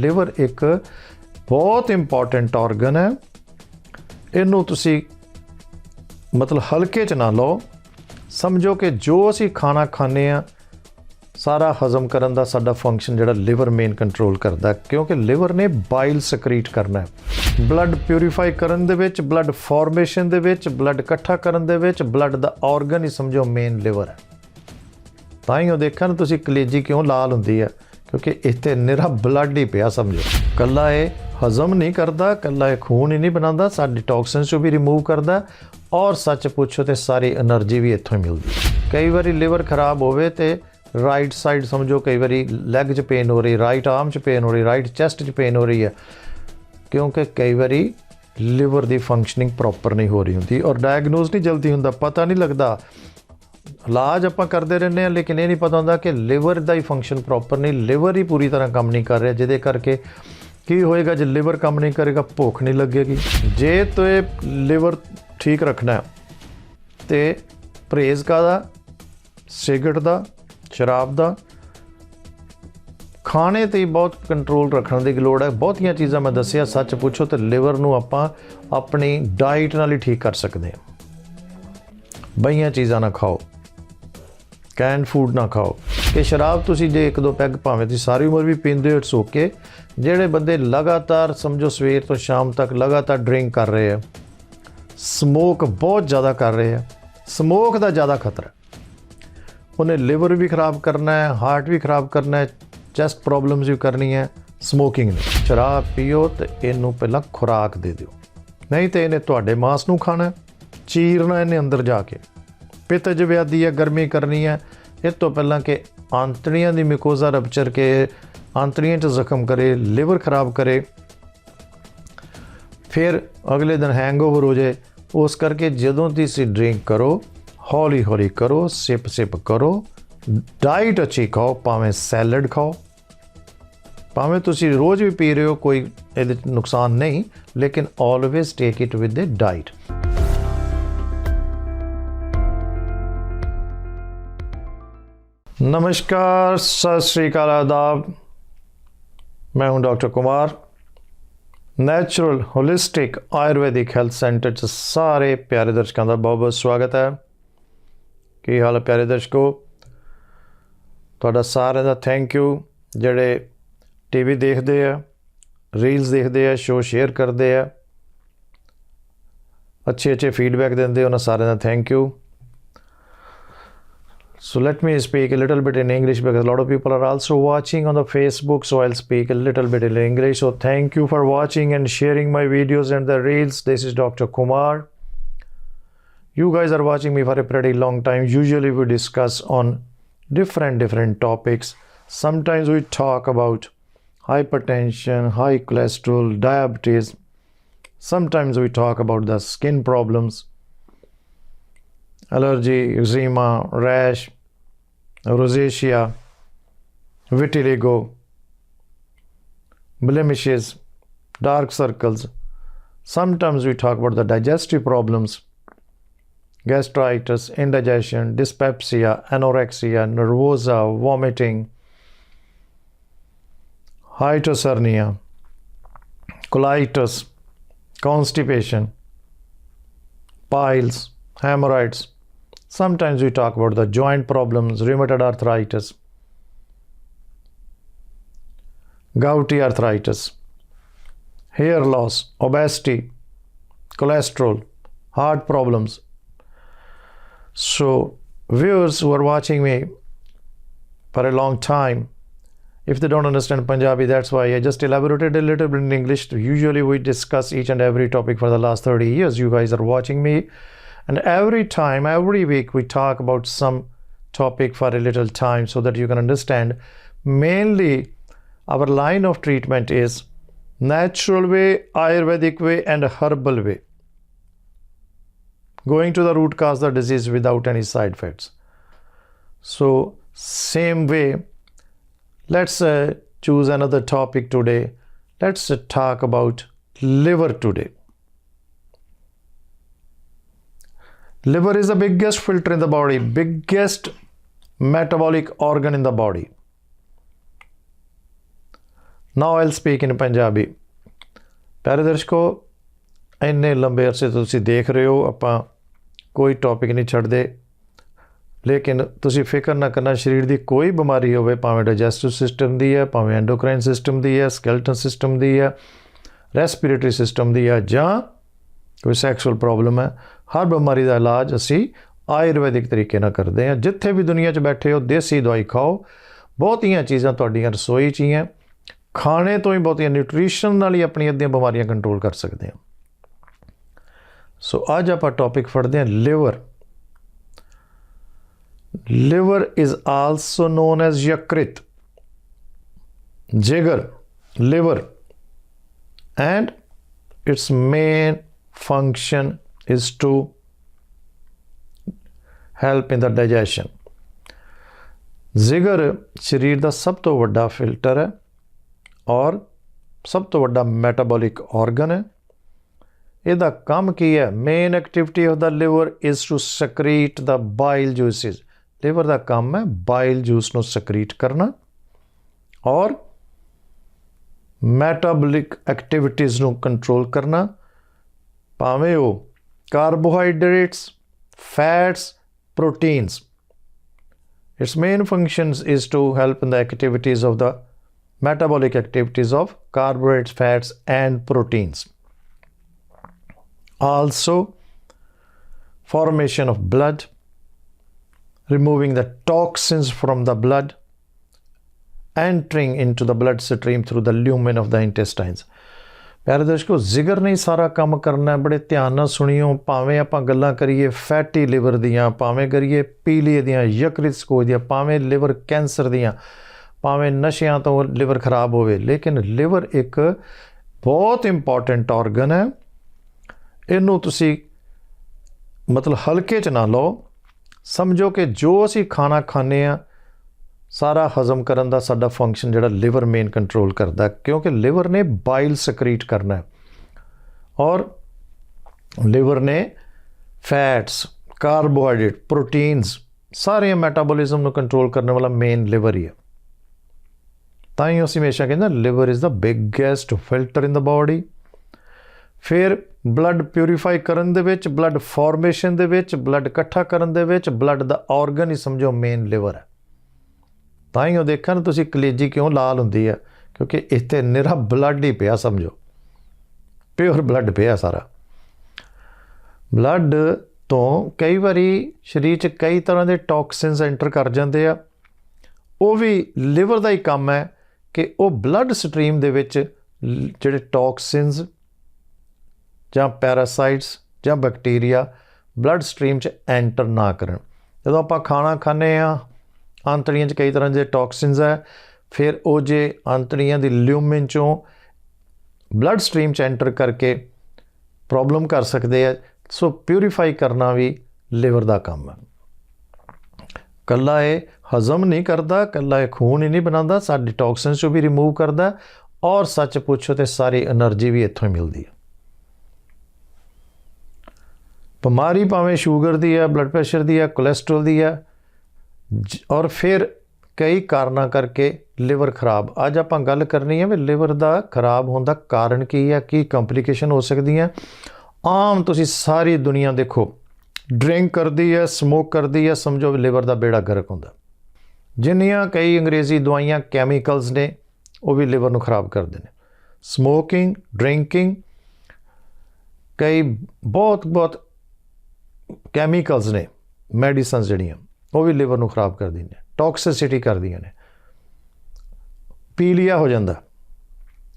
Liver ਇੱਕ ਬਹੁਤ important organ ਹੈ। ਇਹਨੂੰ ਤੁਸੀਂ ਮਤਲਬ ਹਲਕੇ ਚ ਨਾ ਲਓ। ਸਮਝੋ ਕਿ ਜੋ ਅਸੀਂ ਖਾਣਾ ਖਾਂਦੇ ਆ ਸਾਰਾ ਹਜ਼ਮ ਕਰਨ ਦਾ ਸਾਡਾ ਫੰਕਸ਼ਨ ਜਿਹੜਾ ਲਿਵਰ ਮੇਨ ਕੰਟਰੋਲ ਕਰਦਾ ਕਿਉਂਕਿ ਲਿਵਰ ਨੇ ਬਾਈਲ ਸਕਰੀਟ ਕਰਨਾ ਹੈ। ਬਲੱਡ ਪਿਊਰੀਫਾਈ ਕਰਨ ਦੇ ਵਿੱਚ ਬਲੱਡ ਫਾਰਮੇਸ਼ਨ ਦੇ ਵਿੱਚ ਬਲੱਡ ਇਕੱਠਾ ਕਰਨ ਦੇ ਵਿੱਚ ਬਲੱਡ ਦਾ ਆਰਗਨ ਹੀ ਸਮਝੋ ਮੇਨ ਲਿਵਰ ਹੈ। ਤਾਂ ਹੀ ਉਹ ਦੇਖਣ ਤੁਸੀਂ ਕਲੇਜੀ ਕਿਉਂ ਲਾਲ ਹੁੰਦੀ ਹੈ? ਕਿਉਂਕਿ ਇੱਥੇ ਨਿਰਾ ਬਲੱਡ ਹੀ ਪਿਆ, ਸਮਝੋ। ਕੱਲਾ ਇਹ ਹਜ਼ਮ ਨਹੀਂ ਕਰਦਾ, ਕੱਲਾ ਇਹ ਖੂਨ ਹੀ ਨਹੀਂ ਬਣਾਉਂਦਾ, ਸਾਡੀ ਟੌਕਸਿਨਸ ਨੂੰ ਵੀ ਰਿਮੂਵ ਕਰਦਾ ਔਰ ਸੱਚ ਪੁੱਛੋ ਤੇ ਸਾਰੀ એનર્ਜੀ ਵੀ ਇੱਥੋਂ ਹੀ ਮਿਲਦੀ। ਕਈ ਵਾਰੀ ਲਿਵਰ ਖਰਾਬ ਹੋਵੇ ਤੇ ਰਾਈਟ ਸਾਈਡ ਸਮਝੋ, ਕਈ ਵਾਰੀ ਲੈਗ 'ਚ ਪੇਨ ਹੋ ਰਹੀ ਰਾਈਟ ਆਰਮ 'ਚ ਪੇਨ ਹੋ ਰਹੀ ਰਾਈਟ ਚੈਸਟ 'ਚ ਪੇਨ ਹੋ ਰਹੀ ਹੈ। ਕਿਉਂਕਿ ਕਈ ਵਾਰੀ ਲਿਵਰ ਦੀ ਫੰਕਸ਼ਨਿੰਗ ਪ੍ਰੋਪਰ ਨਹੀਂ ਹੋ ਰਹੀ ਹੁੰਦੀ ਔਰ ਡਾਇਗਨੋਸ ਨਹੀਂ ਜਲਦੀ ਹੁੰਦਾ, ਪਤਾ ਨਹੀਂ ਲੱਗਦਾ ਇਲਾਜ ਆਪਾਂ ਕਰਦੇ ਰਹਿੰਦੇ ਹਾਂ, ਲੇਕਿਨ ਇਹ ਨਹੀਂ ਪਤਾ ਹੁੰਦਾ ਕਿ ਲਿਵਰ ਦਾ ਹੀ ਫੰਕਸ਼ਨ ਪ੍ਰੋਪਰ ਨਹੀਂ ਲਿਵਰ ਹੀ ਪੂਰੀ ਤਰ੍ਹਾਂ ਕੰਮ ਨਹੀਂ ਕਰ ਰਿਹਾ, ਜਿਹਦੇ ਕਰਕੇ ਕੀ ਹੋਏਗਾ, ਜੇ ਲਿਵਰ ਕੰਮ ਨਹੀਂ ਕਰੇਗਾ, ਭੁੱਖ ਨਹੀਂ ਲੱਗੇਗੀ। ਜੇ ਤੇ ਲਿਵਰ ਠੀਕ ਰੱਖਣਾ ਹੈ, ਤੇ ਪਰਹੇਜ਼ ਕਾਹਦਾ? ਸਿਗਰਟ ਦਾ, ਸ਼ਰਾਬ ਦਾ। ਖਾਣੇ ਤੇ ਬਹੁਤ ਕੰਟਰੋਲ ਰੱਖਣ ਦੀ ਲੋੜ ਹੈ। ਬਹੁਤੀਆਂ ਚੀਜ਼ਾਂ ਮੈਂ ਦੱਸਿਆ, ਸੱਚ ਪੁੱਛੋ ਤੇ ਲਿਵਰ ਨੂੰ ਆਪਾਂ ਆਪਣੀ ਡਾਈਟ ਨਾਲ ਹੀ ਠੀਕ ਕਰ ਸਕਦੇ ਹਾਂ। ਬਈਆਂ ਚੀਜ਼ਾਂ ਨਾ ਖਾਓ। ਕੈਨ ਫੂਡ ਨਾ ਖਾਓ। ਇਹ ਸ਼ਰਾਬ ਤੁਸੀਂ ਜੇ ਇੱਕ ਦੋ ਪੈਗ ਭਾਵੇਂ ਤੁਸੀਂ ਸਾਰੀ ਉਮਰ ਵੀ ਪੀਂਦੇ ਹੋ, ਇਟਸ ਓਕੇ। ਜਿਹੜੇ ਬੰਦੇ ਲਗਾਤਾਰ ਸਮਝੋ ਸਵੇਰ ਤੋਂ ਸ਼ਾਮ ਤੱਕ ਲਗਾਤਾਰ ਡਰਿੰਕ ਕਰ ਰਹੇ ਆ, ਸਮੋਕ ਬਹੁਤ ਜ਼ਿਆਦਾ ਕਰ ਰਹੇ ਆ, ਸਮੋਕ ਦਾ ਜ਼ਿਆਦਾ ਖਤਰਾ। ਉਹਨੇ ਲਿਵਰ ਵੀ ਖਰਾਬ ਕਰਨਾ ਹੈ, ਹਾਰਟ ਵੀ ਖਰਾਬ ਕਰਨਾ ਹੈ, ਚੈਸਟ ਪ੍ਰੋਬਲਮਸ ਵੀ ਕਰਨੀ ਹੈ, ਸਮੋਕਿੰਗ ਨੇ ਸ਼ਰਾਬ ਪੀਓ ਤੇ ਇਹਨੂੰ ਪਹਿਲਾਂ ਖੁਰਾਕ ਦੇ ਦਿਓ। ਨਹੀਂ ਤੇ ਇਹਨੇ ਤੁਹਾਡੇ ਮਾਸ ਨੂੰ ਖਾਣਾ ਚੀਰਨਾ ਇਹਨੇ ਅੰਦਰ ਜਾ ਕੇ। ਪਿੱਤ ਵਿਆਦੀ ਹੈ, ਗਰਮੀ ਕਰਨੀ ਹੈ। ਇਹ ਤੋਂ ਪਹਿਲਾਂ ਕਿ ਆਂਤੜੀਆਂ ਦੀ ਮਿਕੋਜ਼ਾ ਰਪਚਰ ਕੇ ਆਂਤੜੀਆਂ 'ਚ ਜ਼ਖਮ ਕਰੇ, ਲਿਵਰ ਖਰਾਬ ਕਰੇ। ਫਿਰ ਅਗਲੇ ਦਿਨ ਹੈਂਗਓਵਰ ਹੋ ਜਾਏ। ਉਸ ਕਰਕੇ ਜਦੋਂ ਤੁਸੀਂ ਡਰਿੰਕ ਕਰੋ ਹੌਲੀ ਹੌਲੀ ਕਰੋ ਸਿਪ ਸਿਪ ਕਰੋ ਡਾਈਟ ਅੱਛੀ ਖਾਓ, ਭਾਵੇਂ ਸੈਲਡ ਖਾਓ। ਭਾਵੇਂ ਤੁਸੀਂ ਰੋਜ਼ ਵੀ ਪੀ ਰਹੇ ਹੋ, ਕੋਈ ਇਹਦੇ 'ਚ ਨੁਕਸਾਨ ਨਹੀਂ, ਲੇਕਿਨ always take it with the diet ਨਮਸਕਾਰ, ਸਤਿ ਸ੍ਰੀ ਅਕਾਲ ਆਦਾਬ। ਮੈਂ ਹਾਂ doctor Kumar. Natural, holistic Ayurvedic health centre ਚ ਸਾਰੇ ਪਿਆਰੇ ਦਰਸ਼ਕਾਂ ਦਾ ਬਹੁਤ ਬਹੁਤ ਸਵਾਗਤ ਹੈ। ਕੀ ਹਾਲ ਹੈ ਪਿਆਰੇ ਦਰਸ਼ਕੋ? ਤੁਹਾਡਾ ਸਾਰਿਆਂ ਦਾ ਥੈਂਕ ਯੂ ਜਿਹੜੇ ਟੀਵੀ ਦੇਖਦੇ ਆ ਰੀਲਸ ਦੇਖਦੇ ਆ ਸ਼ੋਅ ਸ਼ੇਅਰ ਕਰਦੇ ਆ ਅੱਛੇ ਅੱਛੇ ਫੀਡਬੈਕ ਦਿੰਦੇ ਉਹਨਾਂ ਸਾਰਿਆਂ ਦਾ thank you So let me speak a little bit in English because a lot of people are also watching on the Facebook. So I'll speak a little bit in English. So thank you for watching and sharing my videos and the reels. This is Dr. Kumar. You guys are watching me for a pretty long time. Usually we discuss on different different topics. Sometimes we talk about hypertension, high cholesterol, diabetes. Sometimes we talk about the skin problems allergy, eczema, rash, rosacea, vitiligo, blemishes, dark circles. Sometimes we talk about the digestive problems, gastritis, indigestion, dyspepsia, anorexia, nervosa, vomiting, hiatus hernia, colitis, constipation, piles, hemorrhoids. Sometimes we talk about the joint problems, rheumatoid arthritis, gouty arthritis, hair loss, obesity, cholesterol, heart problems. So, viewers who are watching me for a long time, if they don't understand Punjabi, that's why I just elaborated a little bit in English. Usually, we discuss each and every topic for the last 30 years. You guys are watching me and every time, every week, we talk about some topic for a little time so that you can understand. Mainly, our line of treatment is natural way, Ayurvedic way, and herbal way. Going to the root cause of the disease without any side effects. So, same way, let's uh, choose another topic today. Let's uh, talk about liver today. Liver is the biggest filter in the body, biggest metabolic organ in the body. Now I'll speak in Punjabi ਪਿਆਰੇ ਦਰਸ਼ਕੋ ਇੰਨੇ ਲੰਬੇ ਅਰਸੇ ਤੋਂ ਤੁਸੀਂ ਦੇਖ ਰਹੇ ਹੋ, ਆਪਾਂ ਕੋਈ ਟੌਪਿਕ ਨਹੀਂ ਛੱਡਦੇ। ਲੇਕਿਨ ਤੁਸੀਂ ਫਿਕਰ ਨਾ ਕਰਨਾ, ਸਰੀਰ ਦੀ ਕੋਈ ਬਿਮਾਰੀ ਹੋਵੇ, ਭਾਵੇਂ ਡਾਈਜੈਸਟਿਵ ਸਿਸਟਮ ਦੀ ਹੈ, ਭਾਵੇਂ ਐਂਡੋਕ੍ਰਾਈਨ ਸਿਸਟਮ ਦੀ ਹੈ ਸਕੈਲਟਨ ਸਿਸਟਮ ਦੀ ਹੈ ਰੈਸਪੀਰੇਟਰੀ ਸਿਸਟਮ ਦੀ ਹੈ, ਜਾਂ ਕੋਈ ਸੈਕਸੁਅਲ ਪ੍ਰੋਬਲਮ ਹੈ ਹਰ ਬਿਮਾਰੀ ਦਾ ਇਲਾਜ ਅਸੀਂ ਆਯੁਰਵੈਦਿਕ ਤਰੀਕੇ ਨਾਲ ਕਰਦੇ ਹਾਂ। ਜਿੱਥੇ ਵੀ ਦੁਨੀਆ 'ਚ ਬੈਠੇ ਹੋ, ਦੇਸੀ ਦਵਾਈ ਖਾਓ। ਬਹੁਤੀਆਂ ਚੀਜ਼ਾਂ ਤੁਹਾਡੀਆਂ ਰਸੋਈ 'ਚ ਹੀ ਹੈ। ਖਾਣੇ ਤੋਂ ਹੀ ਬਹੁਤੀਆਂ ਨਿਊਟ੍ਰੀਸ਼ਨ ਨਾਲ ਹੀ ਆਪਣੀਆਂ ਅੱਧੀਆਂ ਬਿਮਾਰੀਆਂ ਕੰਟਰੋਲ ਕਰ ਸਕਦੇ ਹਾਂ। ਸੋ ਅੱਜ ਆਪਾਂ ਟੌਪਿਕ ਫੜਦੇ ਹਾਂ, liver. Liver is also known as ਯਕ੍ਰਿਤ। ਜਿਗਰ, liver and its main function is to help in the digestion. ਜਿਗਰ ਸਰੀਰ ਦਾ ਸਭ ਤੋਂ ਵੱਡਾ ਫਿਲਟਰ ਹੈ ਔਰ ਸਭ ਤੋਂ ਵੱਡਾ ਮੈਟਾਬੋਲਿਕ ਆਰਗਨ ਹੈ ਇਹਦਾ ਕੰਮ ਕੀ ਹੈ main activity of the liver is to secrete the bile juices liver ਦਾ ਕੰਮ ਹੈ ਬਾਈਲ ਜੂਸ ਨੂੰ ਸਕਰੀਟ ਕਰਨਾ ਔਰ ਮੈਟਾਬੋਲਿਕ ਐਕਟੀਵਿਟੀਜ਼ ਨੂੰ ਕੰਟਰੋਲ ਕਰਨਾ ਭਾਵੇਂ ਉਹ carbohydrates, fats, proteins. Its main functions is to help in the activities of the metabolic activities of carbohydrates, fats and proteins. Also formation of blood, removing the toxins from the blood, entering into the bloodstream through the lumen of the intestines. ਪਿਆਰੇ ਦਰਸ਼ਕੋ ਜ਼ਿਕਰ ਨਹੀਂ ਸਾਰਾ ਕੰਮ ਕਰਨਾ, ਬੜੇ ਧਿਆਨ ਨਾਲ ਸੁਣਿਓ, ਭਾਵੇਂ ਆਪਾਂ ਗੱਲਾਂ ਕਰੀਏ ਫੈਟੀ ਲਿਵਰ ਦੀਆਂ, ਭਾਵੇਂ ਕਰੀਏ ਪੀਲੀਏ ਦੀਆਂ ਯਕ੍ਰਿਤ ਸਕੋਜ ਦੀਆਂ, ਭਾਵੇਂ ਲਿਵਰ ਕੈਂਸਰ ਦੀਆਂ, ਭਾਵੇਂ ਨਸ਼ਿਆਂ ਤੋਂ ਲਿਵਰ ਖਰਾਬ ਹੋਵੇ, ਲੇਕਿਨ ਲਿਵਰ ਇੱਕ ਬਹੁਤ ਇੰਪੋਰਟੈਂਟ ਆਰਗਨ ਹੈ। ਇਹਨੂੰ ਤੁਸੀਂ ਮਤਲਬ ਹਲਕੇ ਚ ਨਾ ਲਓ। ਸਮਝੋ ਕਿ ਜੋ ਅਸੀਂ ਖਾਣਾ ਖਾਂਦੇ ਆ ਸਾਰਾ ਹਜ਼ਮ ਕਰਨ ਦਾ ਸਾਡਾ ਫੰਕਸ਼ਨ ਜਿਹੜਾ ਲਿਵਰ ਮੇਨ ਕੰਟਰੋਲ ਕਰਦਾ ਕਿਉਂਕਿ ਲਿਵਰ ਨੇ ਬਾਈਲ ਸਕਰੀਟ ਕਰਨਾ ਹੈ। ਔਰ ਲਿਵਰ ਨੇ ਫੈਟਸ ਕਾਰਬੋਹਾਈਡਰੇਟ ਪ੍ਰੋਟੀਨਸ ਸਾਰੇ ਮੈਟਾਬੋਲਿਜ਼ਮ ਨੂੰ ਕੰਟਰੋਲ ਕਰਨ ਵਾਲਾ ਮੇਨ ਲਿਵਰ ਹੀ ਹੈ। ਤਾਂ ਹੀ ਅਸੀਂ ਹਮੇਸ਼ਾ ਕਹਿੰਦੇ liver is the biggest filter in the body ਫਿਰ ਬਲੱਡ ਪਿਊਰੀਫਾਈ ਕਰਨ ਦੇ ਵਿੱਚ ਬਲੱਡ ਫਾਰਮੇਸ਼ਨ ਦੇ ਵਿੱਚ ਬਲੱਡ ਇਕੱਠਾ ਕਰਨ ਦੇ ਵਿੱਚ ਬਲੱਡ ਦਾ ਆਰਗਨ ਹੀ ਸਮਝੋ ਮੇਨ ਲਿਵਰ ਹੈ। ਤਾਂ ਹੀ ਉਹ ਦੇਖਣ ਤੁਸੀਂ ਕਲੇਜੀ ਕਿਉਂ ਲਾਲ ਹੁੰਦੀ ਹੈ ਕਿਉਂਕਿ ਇੱਥੇ ਨਿਰਾ ਬਲੱਡ ਹੀ ਪਿਆ, ਸਮਝੋ। ਪਿਓਰ ਬਲੱਡ ਪਿਆ ਸਾਰਾ। ਬਲੱਡ ਤੋਂ ਕਈ ਵਾਰੀ ਸਰੀਰ 'ਚ ਕਈ ਤਰ੍ਹਾਂ ਦੇ ਟੌਕਸਿਨਸ ਐਂਟਰ ਕਰ ਜਾਂਦੇ ਆ। ਉਹ ਵੀ ਲਿਵਰ ਦਾ ਹੀ ਕੰਮ ਹੈ ਕਿ ਉਹ ਬਲੱਡ ਸਟਰੀਮ ਦੇ ਵਿੱਚ ਜਿਹੜੇ ਟੌਕਸਿਨਸ ਜਾਂ ਪੈਰਾਸਾਈਟਸ ਜਾਂ ਬੈਕਟੀਰੀਆ ਬਲੱਡ ਸਟਰੀਮ 'ਚ ਐਂਟਰ ਨਾ ਕਰਨ। ਜਦੋਂ ਆਪਾਂ ਖਾਣਾ ਖਾਂਦੇ ਆ ਅੰਤੜੀਆਂ 'ਚ ਕਈ ਤਰ੍ਹਾਂ ਦੇ ਟੌਕਸਿਨਸ ਹੈ। ਫਿਰ ਉਹ ਜੇ ਅੰਤੜੀਆਂ ਦੀ ਲਿਊਮਨ 'ਚੋਂ ਬਲੱਡ ਸਟ੍ਰੀਮ 'ਚ ਐਂਟਰ ਕਰਕੇ ਪ੍ਰੋਬਲਮ ਕਰ ਸਕਦੇ ਆ ਸੋ ਪਿਊਰੀਫਾਈ ਕਰਨਾ ਵੀ ਲਿਵਰ ਦਾ ਕੰਮ ਹੈ। ਕੱਲਾ ਇਹ ਹਜ਼ਮ ਨਹੀਂ ਕਰਦਾ, ਕੱਲਾ ਇਹ ਖੂਨ ਹੀ ਨਹੀਂ ਬਣਾਉਂਦਾ, ਸਾਡੀ ਟੌਕਸਿਨਸ ਨੂੰ ਵੀ ਰਿਮੂਵ ਕਰਦਾ ਔਰ ਸੱਚ ਪੁੱਛੋ ਤੇ ਸਾਰੀ એનર્ਜੀ ਵੀ ਇੱਥੋਂ ਹੀ ਮਿਲਦੀ ਹੈ। ਬਿਮਾਰੀ ਭਾਵੇਂ ਸ਼ੂਗਰ ਦੀ ਹੈ ਬਲੱਡ ਪ੍ਰੈਸ਼ਰ ਦੀ ਹੈ ਕੋਲੇਸਟ੍ਰੋਲ ਦੀ ਹੈ ਔਰ ਫਿਰ ਕਈ ਕਾਰਨਾਂ ਕਰਕੇ ਲਿਵਰ ਖਰਾਬ। ਅੱਜ ਆਪਾਂ ਗੱਲ ਕਰਨੀ ਹੈ ਵੀ ਲਿਵਰ ਦਾ ਖਰਾਬ ਹੋਣ ਦਾ ਕਾਰਨ ਕੀ ਹੈ, ਕੀ ਕੰਪਲਿਕੇਸ਼ਨ ਹੋ ਸਕਦੀਆਂ ਆਮ ਤੁਸੀਂ ਸਾਰੀ ਦੁਨੀਆ ਦੇਖੋ ਡਰਿੰਕ ਕਰਦੀ ਹੈ ਸਮੋਕ ਕਰਦੀ ਹੈ, ਸਮਝੋ ਵੀ ਲਿਵਰ ਦਾ ਬੇੜਾ ਗਰਕ ਹੁੰਦਾ। ਜਿੰਨੀਆਂ ਕਈ ਅੰਗਰੇਜ਼ੀ ਦਵਾਈਆਂ ਕੈਮੀਕਲਸ ਨੇ, ਉਹ ਵੀ ਲਿਵਰ ਨੂੰ ਖਰਾਬ ਕਰਦੇ ਨੇ। ਸਮੋਕਿੰਗ ਡਰਿੰਕਿੰਗ ਕਈ ਬਹੁਤ ਬਹੁਤ ਕੈਮੀਕਲਸ ਨੇ ਮੈਡੀਸਨਸ ਜਿਹੜੀਆਂ। ਉਹ ਵੀ ਲਿਵਰ ਨੂੰ ਖਰਾਬ ਕਰਦੀਆਂ ਨੇ ਟੌਕਸਿਸਿਟੀ ਕਰਦੀਆਂ ਨੇ। ਪੀਲੀਆ ਹੋ ਜਾਂਦਾ।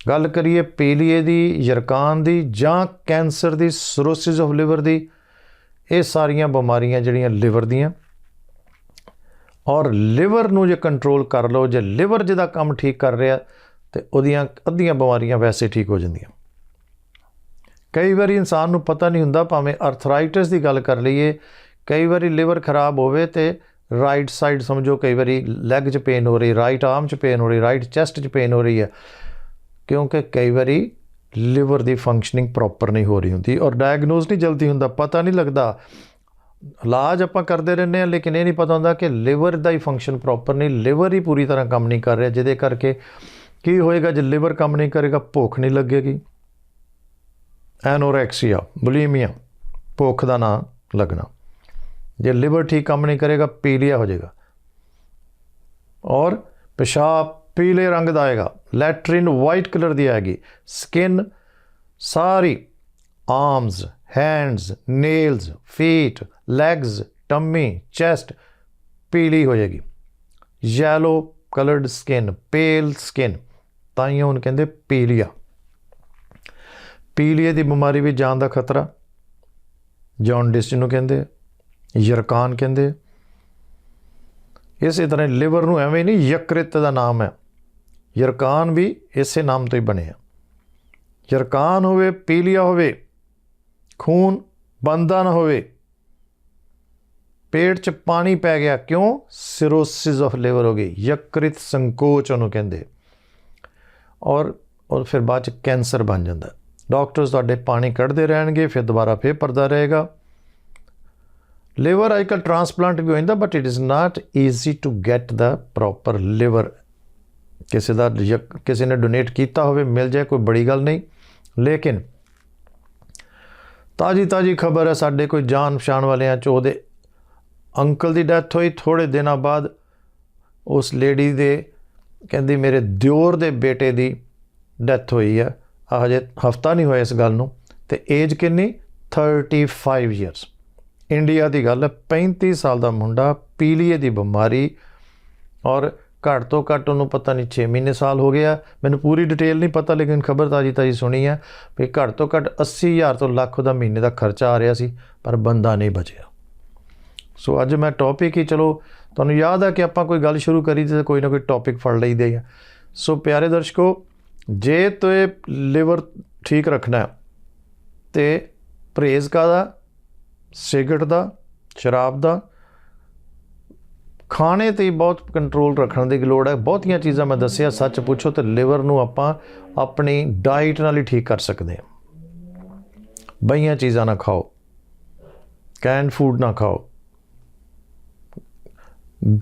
ਗੱਲ ਕਰੀਏ ਪੀਲੀਏ ਦੀ, ਯਰਕਾਨ ਦੀ ਜਾਂ ਕੈਂਸਰ ਦੀ ਸਿਰੋਸਿਸ ਆਫ ਲਿਵਰ ਦੀ, ਇਹ ਸਾਰੀਆਂ ਬਿਮਾਰੀਆਂ ਜਿਹੜੀਆਂ ਲਿਵਰ ਦੀਆਂ। ਔਰ ਲਿਵਰ ਨੂੰ ਜੇ ਕੰਟਰੋਲ ਕਰ ਲਓ, ਜੇ ਲਿਵਰ ਜਿਹਦਾ ਕੰਮ ਠੀਕ ਕਰ ਰਿਹਾ, ਤੇ ਉਹਦੀਆਂ ਅੱਧੀਆਂ ਬਿਮਾਰੀਆਂ ਵੈਸੇ ਠੀਕ ਹੋ ਜਾਂਦੀਆਂ। ਕਈ ਵਾਰੀ ਇਨਸਾਨ ਨੂੰ ਪਤਾ ਨਹੀਂ ਹੁੰਦਾ, ਭਾਵੇਂ ਅਰਥਰਾਈਟਿਸ ਦੀ ਗੱਲ ਕਰ ਲਈਏ ਕਈ ਵਾਰੀ ਲਿਵਰ ਖਰਾਬ ਹੋਵੇ ਤੇ ਰਾਈਟ ਸਾਈਡ ਸਮਝੋ, ਕਈ ਵਾਰੀ ਲੈਗ 'ਚ ਪੇਨ ਹੋ ਰਹੀ ਰਾਈਟ ਆਰਮ 'ਚ ਪੇਨ ਹੋ ਰਹੀ ਰਾਈਟ ਚੈਸਟ 'ਚ ਪੇਨ ਹੋ ਰਹੀ ਹੈ। ਕਿਉਂਕਿ ਕਈ ਵਾਰੀ ਲਿਵਰ ਦੀ ਫੰਕਸ਼ਨਿੰਗ ਪ੍ਰੋਪਰ ਨਹੀਂ ਹੋ ਰਹੀ ਹੁੰਦੀ ਔਰ ਡਾਇਗਨੋਸ ਨਹੀਂ ਜਲਦੀ ਹੁੰਦਾ, ਪਤਾ ਨਹੀਂ ਲੱਗਦਾ। ਇਲਾਜ ਆਪਾਂ ਕਰਦੇ ਰਹਿੰਦੇ ਆ ਲੇਕਿਨ ਇਹ ਨਹੀਂ ਪਤਾ ਹੁੰਦਾ ਕਿ ਲਿਵਰ ਦਾ ਹੀ ਫੰਕਸ਼ਨ ਪ੍ਰੋਪਰ ਨਹੀਂ, ਲਿਵਰ ਹੀ ਪੂਰੀ ਤਰ੍ਹਾਂ ਕੰਮ ਨਹੀਂ ਕਰ ਰਿਹਾ, ਜਿਹਦੇ ਕਰਕੇ ਕੀ ਹੋਏਗਾ, ਜੇ ਲਿਵਰ ਕੰਮ ਨਹੀਂ ਕਰੇਗਾ, ਭੁੱਖ ਨਹੀਂ ਲੱਗੇਗੀ। ਐਨੋਰੈਕਸੀਆ, ਬੁਲੀਮੀਆ, ਭੁੱਖ ਦਾ ਨਾਂ ਲੱਗਣਾ। ਜੇ ਲਿਵਰ ਠੀਕ ਕੰਮ ਨਹੀਂ ਕਰੇਗਾ ਪੀਲੀਆ ਹੋ ਜਾਏਗਾ। ਔਰ ਪਿਸ਼ਾਬ ਪੀਲੇ ਰੰਗ ਦਾ ਆਏਗਾ। ਲੈਟਰਿਨ ਵਾਈਟ ਕਲਰ ਦੀ ਆਏਗੀ। ਸਕਿਨ ਸਾਰੀ arms hands nails feet legs tummy chest ਪੀਲੀ ਹੋ ਜਾਏਗੀ। Yellow coloured skin pale skin ਤਾਂ ਹੀ ਉਹਨੂੰ ਕਹਿੰਦੇ ਪੀਲੀਆ। ਪੀਲੀਏ ਦੀ ਬਿਮਾਰੀ ਵਿੱਚ ਜਾਣ ਦਾ ਖਤਰਾ। ਜੌਂਡਿਸ ਜਿਹਨੂੰ ਕਹਿੰਦੇ ਆ, ਯਰਕਾਨ ਕਹਿੰਦੇ ਇਸੇ ਤਰ੍ਹਾਂ ਲਿਵਰ ਨੂੰ ਐਵੇਂ ਨਹੀਂ, ਯਕ੍ਰਿਤ ਦਾ ਨਾਮ ਹੈ। ਯਰਕਾਨ ਵੀ ਇਸੇ ਨਾਮ ਤੋਂ ਹੀ ਬਣਿਆ ਯਰਕਾਨ ਹੋਵੇ, ਪੀਲੀਆ ਹੋਵੇ, ਖੂਨ ਬੰਦਾ ਨਾ ਹੋਵੇ, ਪੇਟ 'ਚ ਪਾਣੀ ਪੈ ਗਿਆ, ਕਿਉਂ? ਸਿਰੋਸਿਸ ਆਫ ਲਿਵਰ ਹੋ ਗਈ, ਯਕ੍ਰਿਤ ਸੰਕੋਚ ਉਹਨੂੰ ਕਹਿੰਦੇ ਔਰ ਔਰ ਫਿਰ ਬਾਅਦ 'ਚ ਕੈਂਸਰ ਬਣ ਜਾਂਦਾ। ਡਾਕਟਰਸ ਤੁਹਾਡੇ ਪਾਣੀ ਕੱਢਦੇ ਰਹਿਣਗੇ, ਫਿਰ ਦੁਬਾਰਾ ਫੇਰ ਪਰਦਾ ਰਹੇਗਾ। ਲਿਵਰ ਅੱਜਕੱਲ੍ਹ ਟ੍ਰਾਂਸਪਲਾਂਟ ਵੀ ਹੋ ਜਾਂਦਾ but it is not easy to get the proper liver ਕਿਸੇ ਦਾ ਯਕ- ਕਿਸੇ ਨੇ ਡੋਨੇਟ ਕੀਤਾ ਹੋਵੇ, ਮਿਲ ਜਾਏ, ਕੋਈ ਬੜੀ ਗੱਲ ਨਹੀਂ। ਲੇਕਿਨ ਤਾਜੀ ਤਾਜੀ ਖਬਰ ਹੈ, ਸਾਡੇ ਕੋਈ ਜਾਣ ਪਛਾਣ ਵਾਲਿਆਂ ਚ, ਉਹਦੇ ਅੰਕਲ ਦੀ ਡੈਥ ਹੋਈ ਥੋੜੇ ਦਿਨਾਂ ਬਾਅਦ ਉਸ ਲੇਡੀ ਦੇ, ਕਹਿੰਦੀ ਮੇਰੇ ਦਿਓਰ ਦੇ ਬੇਟੇ ਦੀ ਡੈਥ ਹੋਈ ਹੈ। ਆਹ ਹਜੇ ਹਫਤਾ ਨਹੀਂ ਹੋਇਆ ਇਸ ਗੱਲ ਨੂੰ, ਤੇ ਏਜ ਕਿੰਨੀ? 35 ਇਅਰਸ ਇੰਡੀਆ ਦੀ ਗੱਲ ਹੈ 35 ਸਾਲ ਦਾ ਮੁੰਡਾ ਪੀਲੀਏ ਦੀ ਬਿਮਾਰੀ ਔਰ ਘੱਟ ਤੋਂ ਘੱਟ ਉਹਨੂੰ ਪਤਾ ਨਹੀਂ 6 ਮਹੀਨੇ ਸਾਲ ਹੋ ਗਿਆ। ਮੈਨੂੰ ਪੂਰੀ ਡਿਟੇਲ ਨਹੀਂ ਪਤਾ, ਲੇਕਿਨ ਖਬਰ ਤਾਜੀ ਤਾਜੀ ਸੁਣੀ ਹੈ ਵੀ ਘੱਟ ਤੋਂ ਘੱਟ 80000 ਤੋਂ ਲੱਖ ਦਾ ਮਹੀਨੇ ਦਾ ਖਰਚਾ ਆ ਰਿਹਾ ਸੀ, ਪਰ ਬੰਦਾ ਨਹੀਂ ਬਚਿਆ। ਸੋ ਅੱਜ ਮੈਂ ਟੌਪਿਕ ਹੀ, ਚਲੋ ਤੁਹਾਨੂੰ ਯਾਦ ਆ ਕਿ ਆਪਾਂ ਕੋਈ ਗੱਲ ਸ਼ੁਰੂ ਕਰੀ ਤੇ ਕੋਈ ਨਾ ਕੋਈ ਟੌਪਿਕ ਫੜ ਲਈਦੇ ਆ। ਸੋ ਪਿਆਰੇ ਦਰਸ਼ਕੋ, ਜੇ ਤੇ ਲਿਵਰ ਠੀਕ ਰੱਖਣਾ ਹੈ ਤੇ ਪਰਹੇਜ਼ ਕਾਹਦਾ? ਸਿਗਰਟ ਦਾ, ਸ਼ਰਾਬ ਦਾ, ਖਾਣੇ ਤੇ ਬਹੁਤ ਕੰਟਰੋਲ ਰੱਖਣ ਦੀ ਲੋੜ ਹੈ। ਬਹੁਤੀਆਂ ਚੀਜ਼ਾਂ ਮੈਂ ਦੱਸਿਆ, ਸੱਚ ਪੁੱਛੋ ਤੇ ਲਿਵਰ ਨੂੰ ਆਪਾਂ ਆਪਣੀ ਡਾਈਟ ਨਾਲ ਹੀ ਠੀਕ ਕਰ ਸਕਦੇ ਹਾਂ। ਬਈਆਂ ਚੀਜ਼ਾਂ ਨਾ ਖਾਓ ਕੈਨ ਫੂਡ ਨਾ ਖਾਓ।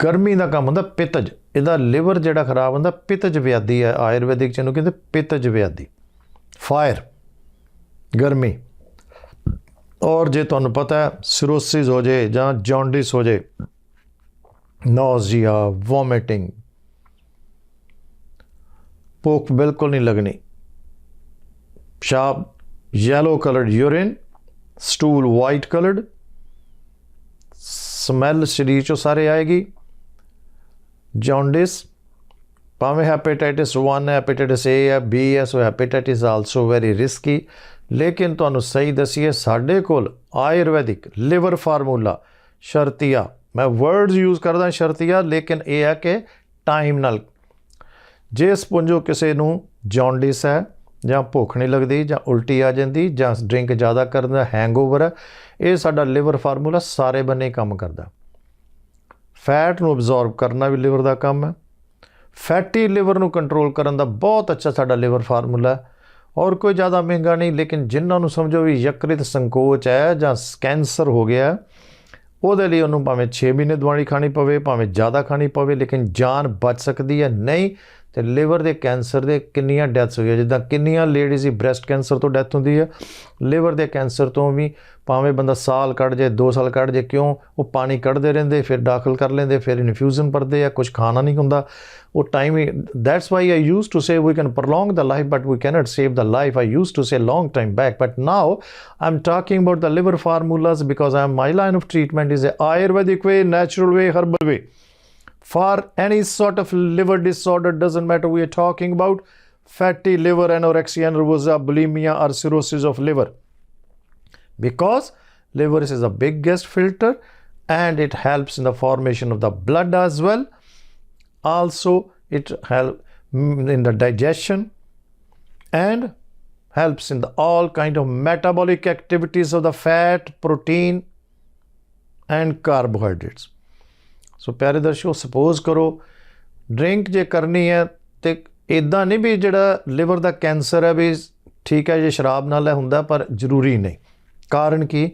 ਗਰਮੀ ਦਾ ਕੰਮ ਹੁੰਦਾ ਪਿਤਜ, ਇਹਦਾ ਲਿਵਰ ਜਿਹੜਾ ਖਰਾਬ ਹੁੰਦਾ ਪਿਤਜ ਵਿਆਧੀ ਹੈ, ਆਯੁਰਵੈਦਿਕ ਚ ਇਹਨੂੰ ਕਹਿੰਦੇ ਪਿਤਜ ਵਿਆਧੀ ਫਾਇਰ ਗਰਮੀ। ਔਰ ਜੇ ਤੁਹਾਨੂੰ ਪਤਾ ਹੈ ਸਿਰੋਸਿਸ ਹੋ ਜੇ ਜਾਂ ਜੌਂਡਿਸ ਹੋ ਜੇ ਨੌਜ਼ੀਆ ਵੋਮਿਟਿੰਗ ਭੁੱਖ ਬਿਲਕੁਲ ਨਹੀਂ ਲੱਗਣੀ ਪਿਸ਼ਾਬ yellow colored urine, stool white colored smell ਸਰੀਰ ਚੋਂ ਸਾਰੇ ਆਏਗੀ ਜੌਂਡਿਸ ਭਾਵੇਂ ਹੈਪੇਟਾਈਟਿਸ 1 ਹੈ ਹੈਪੇਟਾਈਟਿਸ A ਹੈ B ਹੈ so hepatitis also very risky ਲੇਕਿਨ ਤੁਹਾਨੂੰ ਸਹੀ ਦਸੀਏ, ਸਾਡੇ ਕੋਲ ਆਯੁਰਵੈਦਿਕ ਲਿਵਰ ਫਾਰਮੂਲਾ ਸ਼ਰਤੀਆ, ਮੈਂ ਵਰਡਸ ਯੂਜ਼ ਕਰਦਾ ਸ਼ਰਤੀਆ, ਲੇਕਿਨ ਇਹ ਹੈ ਕਿ ਟਾਈਮ ਨਾਲ। ਜੇ ਸਪੁੰਜੋ ਕਿਸੇ ਨੂੰ ਜੌਂਡਿਸ ਹੈ, ਜਾਂ ਭੁੱਖ ਨਹੀਂ ਲੱਗਦੀ, ਜਾਂ ਉਲਟੀ ਆ ਜਾਂਦੀ, ਜਾਂ ਡਰਿੰਕ ਜ਼ਿਆਦਾ ਕਰਨ ਦਾ ਹੈਂਗਓਵਰ ਹੈ, ਇਹ ਸਾਡਾ ਲਿਵਰ ਫਾਰਮੂਲਾ ਸਾਰੇ ਬੰਨੇ ਕੰਮ ਕਰਦਾ। ਫੈਟ ਨੂੰ ਅਬਜ਼ੌਰਬ ਕਰਨਾ ਵੀ ਲਿਵਰ ਦਾ ਕੰਮ ਹੈ। ਫੈਟੀ ਲਿਵਰ ਨੂੰ ਕੰਟਰੋਲ ਕਰਨ ਦਾ ਬਹੁਤ ਅੱਛਾ ਸਾਡਾ ਲਿਵਰ ਫਾਰਮੂਲਾ ਹੈ। ਔਰ ਕੋਈ ਜ਼ਿਆਦਾ ਮਹਿੰਗਾ ਨਹੀਂ, ਲੇਕਿਨ ਜਿਨ੍ਹਾਂ ਨੂੰ ਸਮਝੋ ਵੀ ਯਕ੍ਰਿਤ ਸੰਕੋਚ ਹੈ ਜਾਂ ਕੈਂਸਰ ਹੋ ਗਿਆ ਉਹਦੇ ਲਈ ਉਹਨੂੰ ਭਾਵੇਂ 6 ਮਹੀਨੇ ਦਵਾਈ ਖਾਣੀ ਪਵੇ, ਭਾਵੇਂ ਜ਼ਿਆਦਾ ਖਾਣੀ ਪਵੇ, ਲੇਕਿਨ ਜਾਨ ਬਚ ਸਕਦੀ ਹੈ। ਨਹੀਂ ਤੇ ਲਿਵਰ ਦੇ ਕੈਂਸਰ ਦੇ ਕਿੰਨੀਆਂ ਡੈਥਸ ਹੋਈਆਂ ਜਿੱਦਾਂ ਕਿੰਨੀਆਂ ਲੇਡੀਜ਼ ਦੀ ਬ੍ਰੈਸਟ ਕੈਂਸਰ ਤੋਂ ਡੈਥ ਹੁੰਦੀ ਹੈ ਲਿਵਰ ਦੇ ਕੈਂਸਰ ਤੋਂ ਵੀ ਭਾਵੇਂ ਬੰਦਾ ਸਾਲ ਕੱਢ ਜੇ 2 ਸਾਲ ਕੱਢ ਜੇ ਕਿਉਂ ਉਹ ਪਾਣੀ ਕੱਢਦੇ ਰਹਿੰਦੇ ਫਿਰ ਦਾਖਲ ਕਰ ਲੈਂਦੇ ਫਿਰ ਇਨਫਿਊਜ਼ਨ ਪਰਦੇ ਆ ਕੁਝ ਖਾਣਾ ਨਹੀਂ ਹੁੰਦਾ ਉਹ time that's why I use to say we can prolong the life but we can't save the life I use to say long time back but now I am talking about the liver formulas because I am my line of treatment is a Ayurvedic way natural way herbal way for any sort of liver disorder doesn't matter we are talking about fatty liver anorexia nervosa bulimia or cirrhosis of liver. Because liver is the biggest filter and it helps in the formation of the blood as well. Also it help mm, in the digestion and helps in the all kind of metabolic activities of the fat protein and carbohydrates so ਪਿਆਰੇ ਦਰਸ਼ਕੋ suppose ਕਰੋ drink ਜੇ ਕਰਨੀ ਹੈ ਤੇ ਇਦਾਂ ਨਹੀਂ ਵੀ ਜਿਹੜਾ ਲਿਵਰ ਦਾ ਕੈਂਸਰ ਹੈ ਵੀ ਠੀਕ ਹੈ, ਜੇ ਸ਼ਰਾਬ ਨਾਲ ਹੈ ਹੁੰਦਾ ਪਰ ਜ਼ਰੂਰੀ ਨਹੀਂ। ਕਾਰਨ ਕੀ?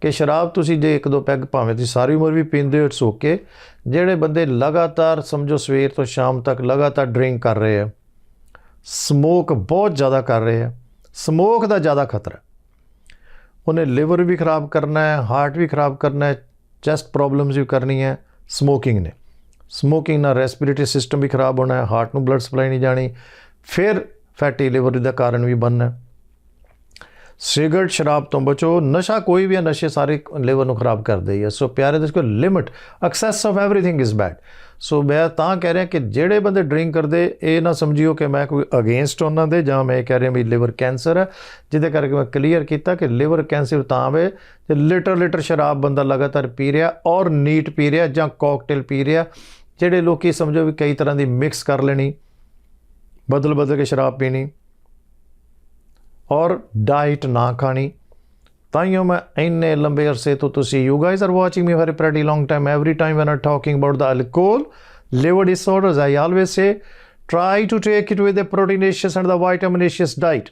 ਕਿ ਸ਼ਰਾਬ ਤੁਸੀਂ ਜੇ ਇੱਕ ਦੋ ਪੈਗ ਭਾਵੇਂ ਤੁਸੀਂ ਸਾਰੀ ਉਮਰ ਵੀ ਪੀਂਦੇ ਹੋ ਇਟਸ ਓਕੇ ਜਿਹੜੇ ਬੰਦੇ ਲਗਾਤਾਰ ਸਮਝੋ ਸਵੇਰ ਤੋਂ ਸ਼ਾਮ ਤੱਕ ਲਗਾਤਾਰ ਡਰਿੰਕ ਕਰ ਰਹੇ ਆ ਸਮੋਕ ਬਹੁਤ ਜ਼ਿਆਦਾ ਕਰ ਰਹੇ ਆ ਸਮੋਕ ਦਾ ਜ਼ਿਆਦਾ ਖਤਰਾ। ਉਹਨੇ ਲਿਵਰ ਵੀ ਖਰਾਬ ਕਰਨਾ ਹੈ ਹਾਰਟ ਵੀ ਖਰਾਬ ਕਰਨਾ ਹੈ ਚੈਸਟ ਪ੍ਰੋਬਲਮਸ ਵੀ ਕਰਨੀ ਹੈ। ਸਮੋਕਿੰਗ ਨੇ। ਸਮੋਕਿੰਗ ਨਾਲ ਰੈਸਪੀਰੇਟਰੀ ਸਿਸਟਮ ਵੀ ਖਰਾਬ ਹੋਣਾ ਹੈ ਹਾਰਟ ਨੂੰ ਬਲੱਡ ਸਪਲਾਈ ਨਹੀਂ ਜਾਣੀ, ਫਿਰ ਫੈਟੀ ਲਿਵਰ ਦਾ ਕਾਰਨ ਵੀ ਬਣਨਾ ਸਿਗਰਟ ਸ਼ਰਾਬ ਤੋਂ ਬਚੋ। ਨਸ਼ਾ ਕੋਈ ਵੀ ਹੈ, ਨਸ਼ੇ ਸਾਰੇ ਲਿਵਰ ਨੂੰ ਖਰਾਬ ਕਰਦੇ ਹੀ ਹੈ ਸੋ ਪਿਆਰੇ ਦੋਸਤੋ limit excess of everything is bad so ਮੈਂ ਤਾਂ ਕਹਿ ਰਿਹਾ ਕਿ ਜਿਹੜੇ ਬੰਦੇ ਡਰਿੰਕ ਕਰਦੇ, ਇਹ ਨਾ ਸਮਝਿਓ ਕਿ ਮੈਂ ਕੋਈ ਅਗੇਂਸਟ ਉਹਨਾਂ ਦੇ, ਜਾਂ ਮੈਂ ਇਹ ਕਹਿ ਰਿਹਾ ਵੀ ਲਿਵਰ ਕੈਂਸਰ ਹੈ, ਜਿਹਦੇ ਕਰਕੇ ਮੈਂ ਕਲੀਅਰ ਕੀਤਾ ਕਿ ਲਿਵਰ ਕੈਂਸਰ ਤਾਂ ਵੇ, ਜੇ ਲਿਟਰ ਲਿਟਰ ਸ਼ਰਾਬ ਬੰਦਾ ਲਗਾਤਾਰ ਪੀ ਰਿਹਾ, ਔਰ ਨੀਟ ਪੀ ਰਿਹਾ, ਜਾਂ ਕਾਕਟੇਲ ਪੀ ਰਿਹਾ, ਜਿਹੜੇ ਲੋਕੀ ਸਮਝੋ ਵੀ ਕਈ ਤਰ੍ਹਾਂ ਦੀ ਮਿਕਸ ਕਰ ਲੈਣੀ ਬਦਲ ਬਦਲ ਕੇ ਸ਼ਰਾਬ ਪੀਣੀ। ਔਰ ਡਾਈਟ ਨਾ ਖਾਣੀ ਤਾਈਓ ਮੈਂ ਇੰਨੇ ਲੰਬੇ ਅਰਸੇ ਤੋਂ ਤੁਸੀਂ you guys are watching me for a pretty long time every time when are talking about the alcohol liver disorders i always say try to take it with a proteinaceous and the vitaminaceous diet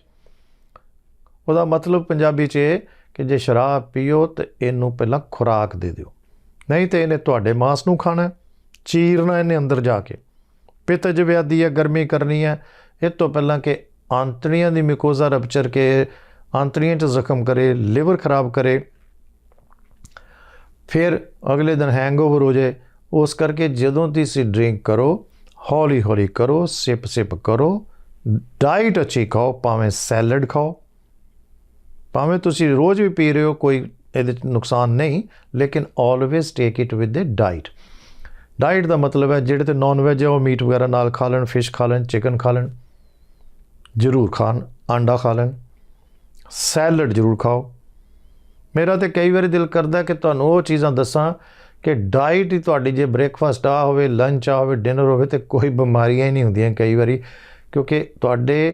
ਉਹਦਾ ਮਤਲਬ ਪੰਜਾਬੀ 'ਚ ਇਹ ਕਿ ਜੇ ਸ਼ਰਾਬ ਪੀਓ ਤੇ ਇਹਨੂੰ ਪਹਿਲਾਂ ਖੁਰਾਕ ਦੇ ਦਿਓ ਨਹੀਂ ਤੇ ਇਹਨੇ ਤੁਹਾਡੇ ਮਾਸ ਨੂੰ ਖਾਣਾ ਚੀਰਨਾ ਇਹਨੇ ਅੰਦਰ ਜਾ ਕੇ ਪਿੱਤ ਜਵਿਆਦੀ ਹੈ ਗਰਮੀ ਕਰਨੀ ਹੈ ਇਹ ਤੋਂ ਪਹਿਲਾਂ ਕਿ ਆਂਤੜੀਆਂ ਦੀ ਮਿਕੋਜ਼ਾ ਰਪਚਰ ਕੇ ਆਂਤੜੀਆਂ 'ਚ ਜ਼ਖਮ ਕਰੇ, ਲਿਵਰ ਖਰਾਬ ਕਰੇ। ਫਿਰ ਅਗਲੇ ਦਿਨ ਹੈਂਗਓਵਰ ਹੋ ਜਾਏ ਉਸ ਕਰਕੇ ਜਦੋਂ ਤੁਸੀਂ ਡਰਿੰਕ ਕਰੋ, ਹੌਲੀ ਹੌਲੀ ਕਰੋ ਸਿਪ ਸਿਪ ਕਰੋ ਡਾਈਟ ਅੱਛੀ ਖਾਓ, ਭਾਵੇਂ ਸੈਲਡ ਖਾਓ। ਭਾਵੇਂ ਤੁਸੀਂ ਰੋਜ਼ ਵੀ ਪੀ ਰਹੇ ਹੋ, ਕੋਈ ਇਹਦੇ 'ਚ ਨੁਕਸਾਨ ਨਹੀਂ, ਲੇਕਿਨ always take it with the diet diet ਦਾ ਮਤਲਬ ਹੈ ਜਿਹੜੇ ਤੇ ਨਾਨ ਵੈਜ ਹੈ ਉਹ ਮੀਟ ਵਗੈਰਾ ਨਾਲ ਖਾ ਲੈਣ ਫਿਸ਼ ਖਾ ਲੈਣ ਚਿਕਨ ਖਾ ਲੈਣ। ਜ਼ਰੂਰ ਖਾਣ, ਆਂਡਾ ਖਾ ਲੈਣ। ਸੈਲਡ ਜ਼ਰੂਰ ਖਾਓ। ਮੇਰਾ ਤੇ ਕਈ ਵਾਰੀ ਦਿਲ ਕਰਦਾ ਕਿ ਤੁਹਾਨੂੰ ਉਹ ਚੀਜ਼ਾਂ ਦੱਸਾਂ ਕਿ ਡਾਈਟ ਹੀ ਤੁਹਾਡੀ ਜੇ ਬ੍ਰੇਕਫਾਸਟ ਆ ਹੋਵੇ, ਲੰਚ ਆ ਹੋਵੇ, ਡਿਨਰ ਹੋਵੇ ਤੇ ਕੋਈ ਬਿਮਾਰੀਆਂ ਹੀ ਨਹੀਂ ਹੁੰਦੀਆਂ ਕਈ ਵਾਰੀ, ਕਿਉਂਕਿ ਤੁਹਾਡੇ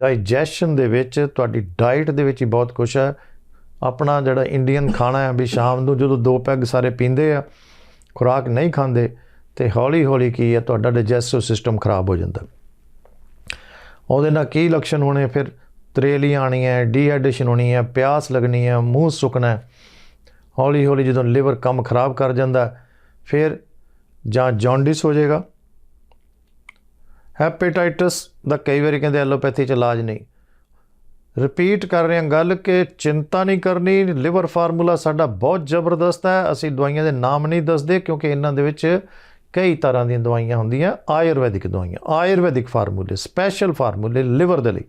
ਡਾਈਜੈਸ਼ਨ ਦੇ ਵਿੱਚ, ਤੁਹਾਡੀ ਡਾਈਟ ਦੇ ਵਿੱਚ ਹੀ ਬਹੁਤ ਕੁਝ ਹੈ ਆਪਣਾ ਜਿਹੜਾ ਇੰਡੀਅਨ ਖਾਣਾ ਹੈ ਵੀ ਸ਼ਾਮ ਨੂੰ ਜਦੋਂ ਦੋ ਪੈਗ ਸਾਰੇ ਪੀਂਦੇ ਆ, ਖੁਰਾਕ ਨਹੀਂ ਖਾਂਦੇ ਤੇ ਹੌਲੀ ਹੌਲੀ ਕੀ ਹੈ ਤੁਹਾਡਾ ਡਾਈਜੈਸਟਿਵ ਸਿਸਟਮ ਖਰਾਬ ਹੋ ਜਾਂਦਾ। ਉਹਦੇ ਨਾਲ ਕੀ ਲੱਛਣ ਹੋਣੇ? ਫਿਰ ਤਰੇਲੀ ਆਣੀ ਹੈ ਡੀਹਾਈਡਰੇਸ਼ਨ ਹੋਣੀ ਹੈ, ਪਿਆਸ ਲੱਗਣੀ ਹੈ, ਮੂੰਹ ਸੁੱਕਣਾ ਹੌਲੀ ਹੌਲੀ ਜਦੋਂ ਲਿਵਰ ਕੰਮ ਖਰਾਬ ਕਰ ਜਾਂਦਾ ਫਿਰ ਜਾਂ ਜੌਂਡਿਸ ਹੋ ਜਾਏਗਾ। ਹੈਪੇਟਾਈਟਸ ਦਾ ਕਈ ਵਾਰੀ ਕਹਿੰਦੇ ਐਲੋਪੈਥੀ ਚ ਇਲਾਜ ਨਹੀਂ। ਰਿਪੀਟ ਕਰ ਰਹੇ ਹਾਂ ਗੱਲ ਕਿ ਚਿੰਤਾ ਨਹੀਂ ਕਰਨੀ, ਲਿਵਰ ਫਾਰਮੂਲਾ ਸਾਡਾ ਬਹੁਤ ਜ਼ਬਰਦਸਤ ਹੈ, ਅਸੀਂ ਦਵਾਈਆਂ ਦੇ ਨਾਮ ਨਹੀਂ ਦੱਸਦੇ ਕਿਉਂਕਿ ਇਹਨਾਂ ਦੇ ਵਿੱਚ ਕਈ ਤਰ੍ਹਾਂ ਦੀਆਂ ਦਵਾਈਆਂ ਹੁੰਦੀਆਂ, ਆਯੁਰਵੈਦਿਕ ਦਵਾਈਆਂ, ਆਯੁਰਵੈਦਿਕ ਫਾਰਮੂਲੇ ਸਪੈਸ਼ਲ ਫਾਰਮੂਲੇ ਲਿਵਰ ਦੇ ਲਈ।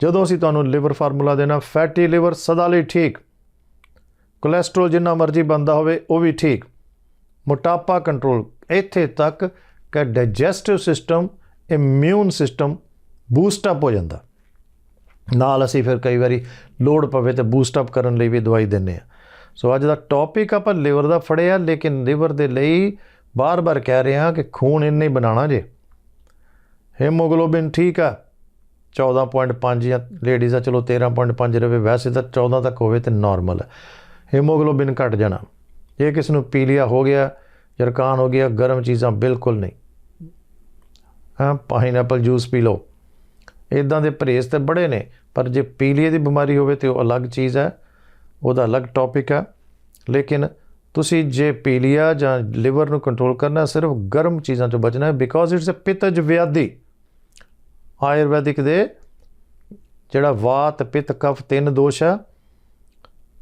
ਜਦੋਂ ਅਸੀਂ ਤੁਹਾਨੂੰ ਲਿਵਰ ਫਾਰਮੂਲਾ ਦੇਣਾ ਫੈਟੀ ਲਿਵਰ ਸਦਾ ਲਈ ਠੀਕ। ਕੋਲੇਸਟ੍ਰੋਲ ਜਿੰਨਾ ਮਰਜ਼ੀ ਬੰਦਾ ਹੋਵੇ, ਉਹ ਵੀ ਠੀਕ। ਮੋਟਾਪਾ ਕੰਟਰੋਲ ਇੱਥੇ ਤੱਕ ਕਿ digestive system immune system boost up ਹੋ ਜਾਂਦਾ। ਨਾਲ ਅਸੀਂ ਫਿਰ ਕਈ ਵਾਰੀ ਲੋਡ ਪਵੇ ਤੇ ਬੂਸਟ ਅਪ ਕਰਨ ਲਈ ਵੀ ਦਵਾਈ ਦਿੰਨੇ ਆ ਸੋ ਅੱਜ ਦਾ ਟੌਪਿਕ ਆਪਾਂ ਲਿਵਰ ਦਾ ਫੜਿਆ, ਲੇਕਿਨ ਲਿਵਰ ਦੇ ਲਈ ਬਾਰ-ਬਾਰ ਕਹਿ ਰਿਹਾ ਕਿ ਖੂਨ ਇੰਨੇ ਹੀ ਬਣਾਉਣਾ ਜੇ। ਹੀਮੋਗਲੋਬਿਨ ਠੀਕ ਆ। 14.5 ਜਾਂ ਲੇਡੀਜ਼ ਦਾ ਚਲੋ 13.5 ਰਵੇ। ਵੈਸੇ ਤਾਂ 14 ਤੱਕ ਹੋਵੇ ਤੇ ਨਾਰਮਲ ਹੈ ਹੀਮੋਗਲੋਬਿਨ ਘਟ ਜਾਣਾ। ਇਹ ਕਿਸ ਨੂੰ ਪੀਲੀਆ ਹੋ ਗਿਆ, ਜਰਕਾਨ ਹੋ ਗਿਆ, ਗਰਮ ਚੀਜ਼ਾਂ ਬਿਲਕੁਲ ਨਹੀਂ। ਹਾਂ ਪਾਈਨਐਪਲ ਜੂਸ ਪੀ ਲਓ। ਇਦਾਂ ਦੇ ਪਰਹੇਜ਼ ਤੇ ਬੜੇ ਨੇ, ਪਰ ਜੇ ਪੀਲੀਏ ਦੀ ਬਿਮਾਰੀ ਹੋਵੇ ਤੇ ਉਹ ਅਲੱਗ ਚੀਜ਼ ਹੈ ਉਹਦਾ ਅਲੱਗ ਟੌਪਿਕ ਹੈ ਲੇਕਿਨ ਤੁਸੀਂ ਜੇ ਪੀਲੀਆ ਜਾਂ ਲਿਵਰ ਨੂੰ ਕੰਟਰੋਲ ਕਰਨਾ, ਸਿਰਫ ਗਰਮ ਚੀਜ਼ਾਂ ਤੋਂ ਬਚਣਾ ਹੈ ਬਿਕੋਜ਼ ਇਟਸ ਅ ਪਿਤਜ ਵਿਆਧੀ ਆਯੁਰਵੈਦਿਕ ਦੇ ਜਿਹੜਾ ਵਾਤ, ਪਿਤ, ਕਫ ਤਿੰਨ ਦੋਸ਼ ਆ।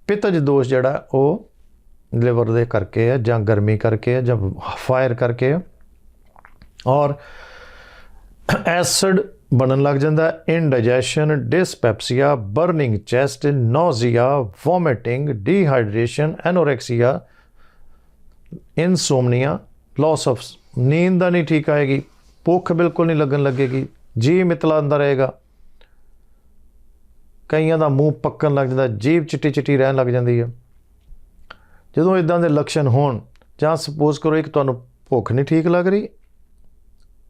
ਪਿਤਜ ਦੋਸ਼ ਜਿਹੜਾ, ਉਹ ਲਿਵਰ ਦੇ ਕਰਕੇ ਹੈ ਜਾਂ ਗਰਮੀ ਕਰਕੇ ਹੈ ਜਾਂ ਫਾਇਰ ਕਰਕੇ ਹੈ ਔਰ ਐਸਿਡ ਬਣਨ ਲੱਗ ਜਾਂਦਾ indigestion dyspepsia burning chest nausea vomiting dehydration anorexia insomnia loss of ਨੀਂਦ ਦਾ ਨਹੀਂ ਠੀਕ ਆਏਗੀ, ਭੁੱਖ ਬਿਲਕੁਲ ਨਹੀਂ ਲੱਗਣ ਲੱਗੇਗੀ ਜੀ ਮਿਤਲਾ ਅੰਦਰ ਰਹੇਗਾ। ਕਈਆਂ ਦਾ ਮੂੰਹ ਪੱਕਣ ਲੱਗ ਜਾਂਦਾ, ਜੀਭ ਚਿੱਟੀ ਚਿੱਟੀ ਰਹਿਣ ਲੱਗ ਜਾਂਦੀ ਹੈ। ਜਦੋਂ ਇਦਾਂ ਦੇ ਲੱਛਣ ਹੋਣ, ਜਾਂ ਸਪੋਜ਼ ਕਰੋ ਇੱਕ ਤੁਹਾਨੂੰ ਭੁੱਖ ਨਹੀਂ ਠੀਕ ਲੱਗ ਰਹੀ,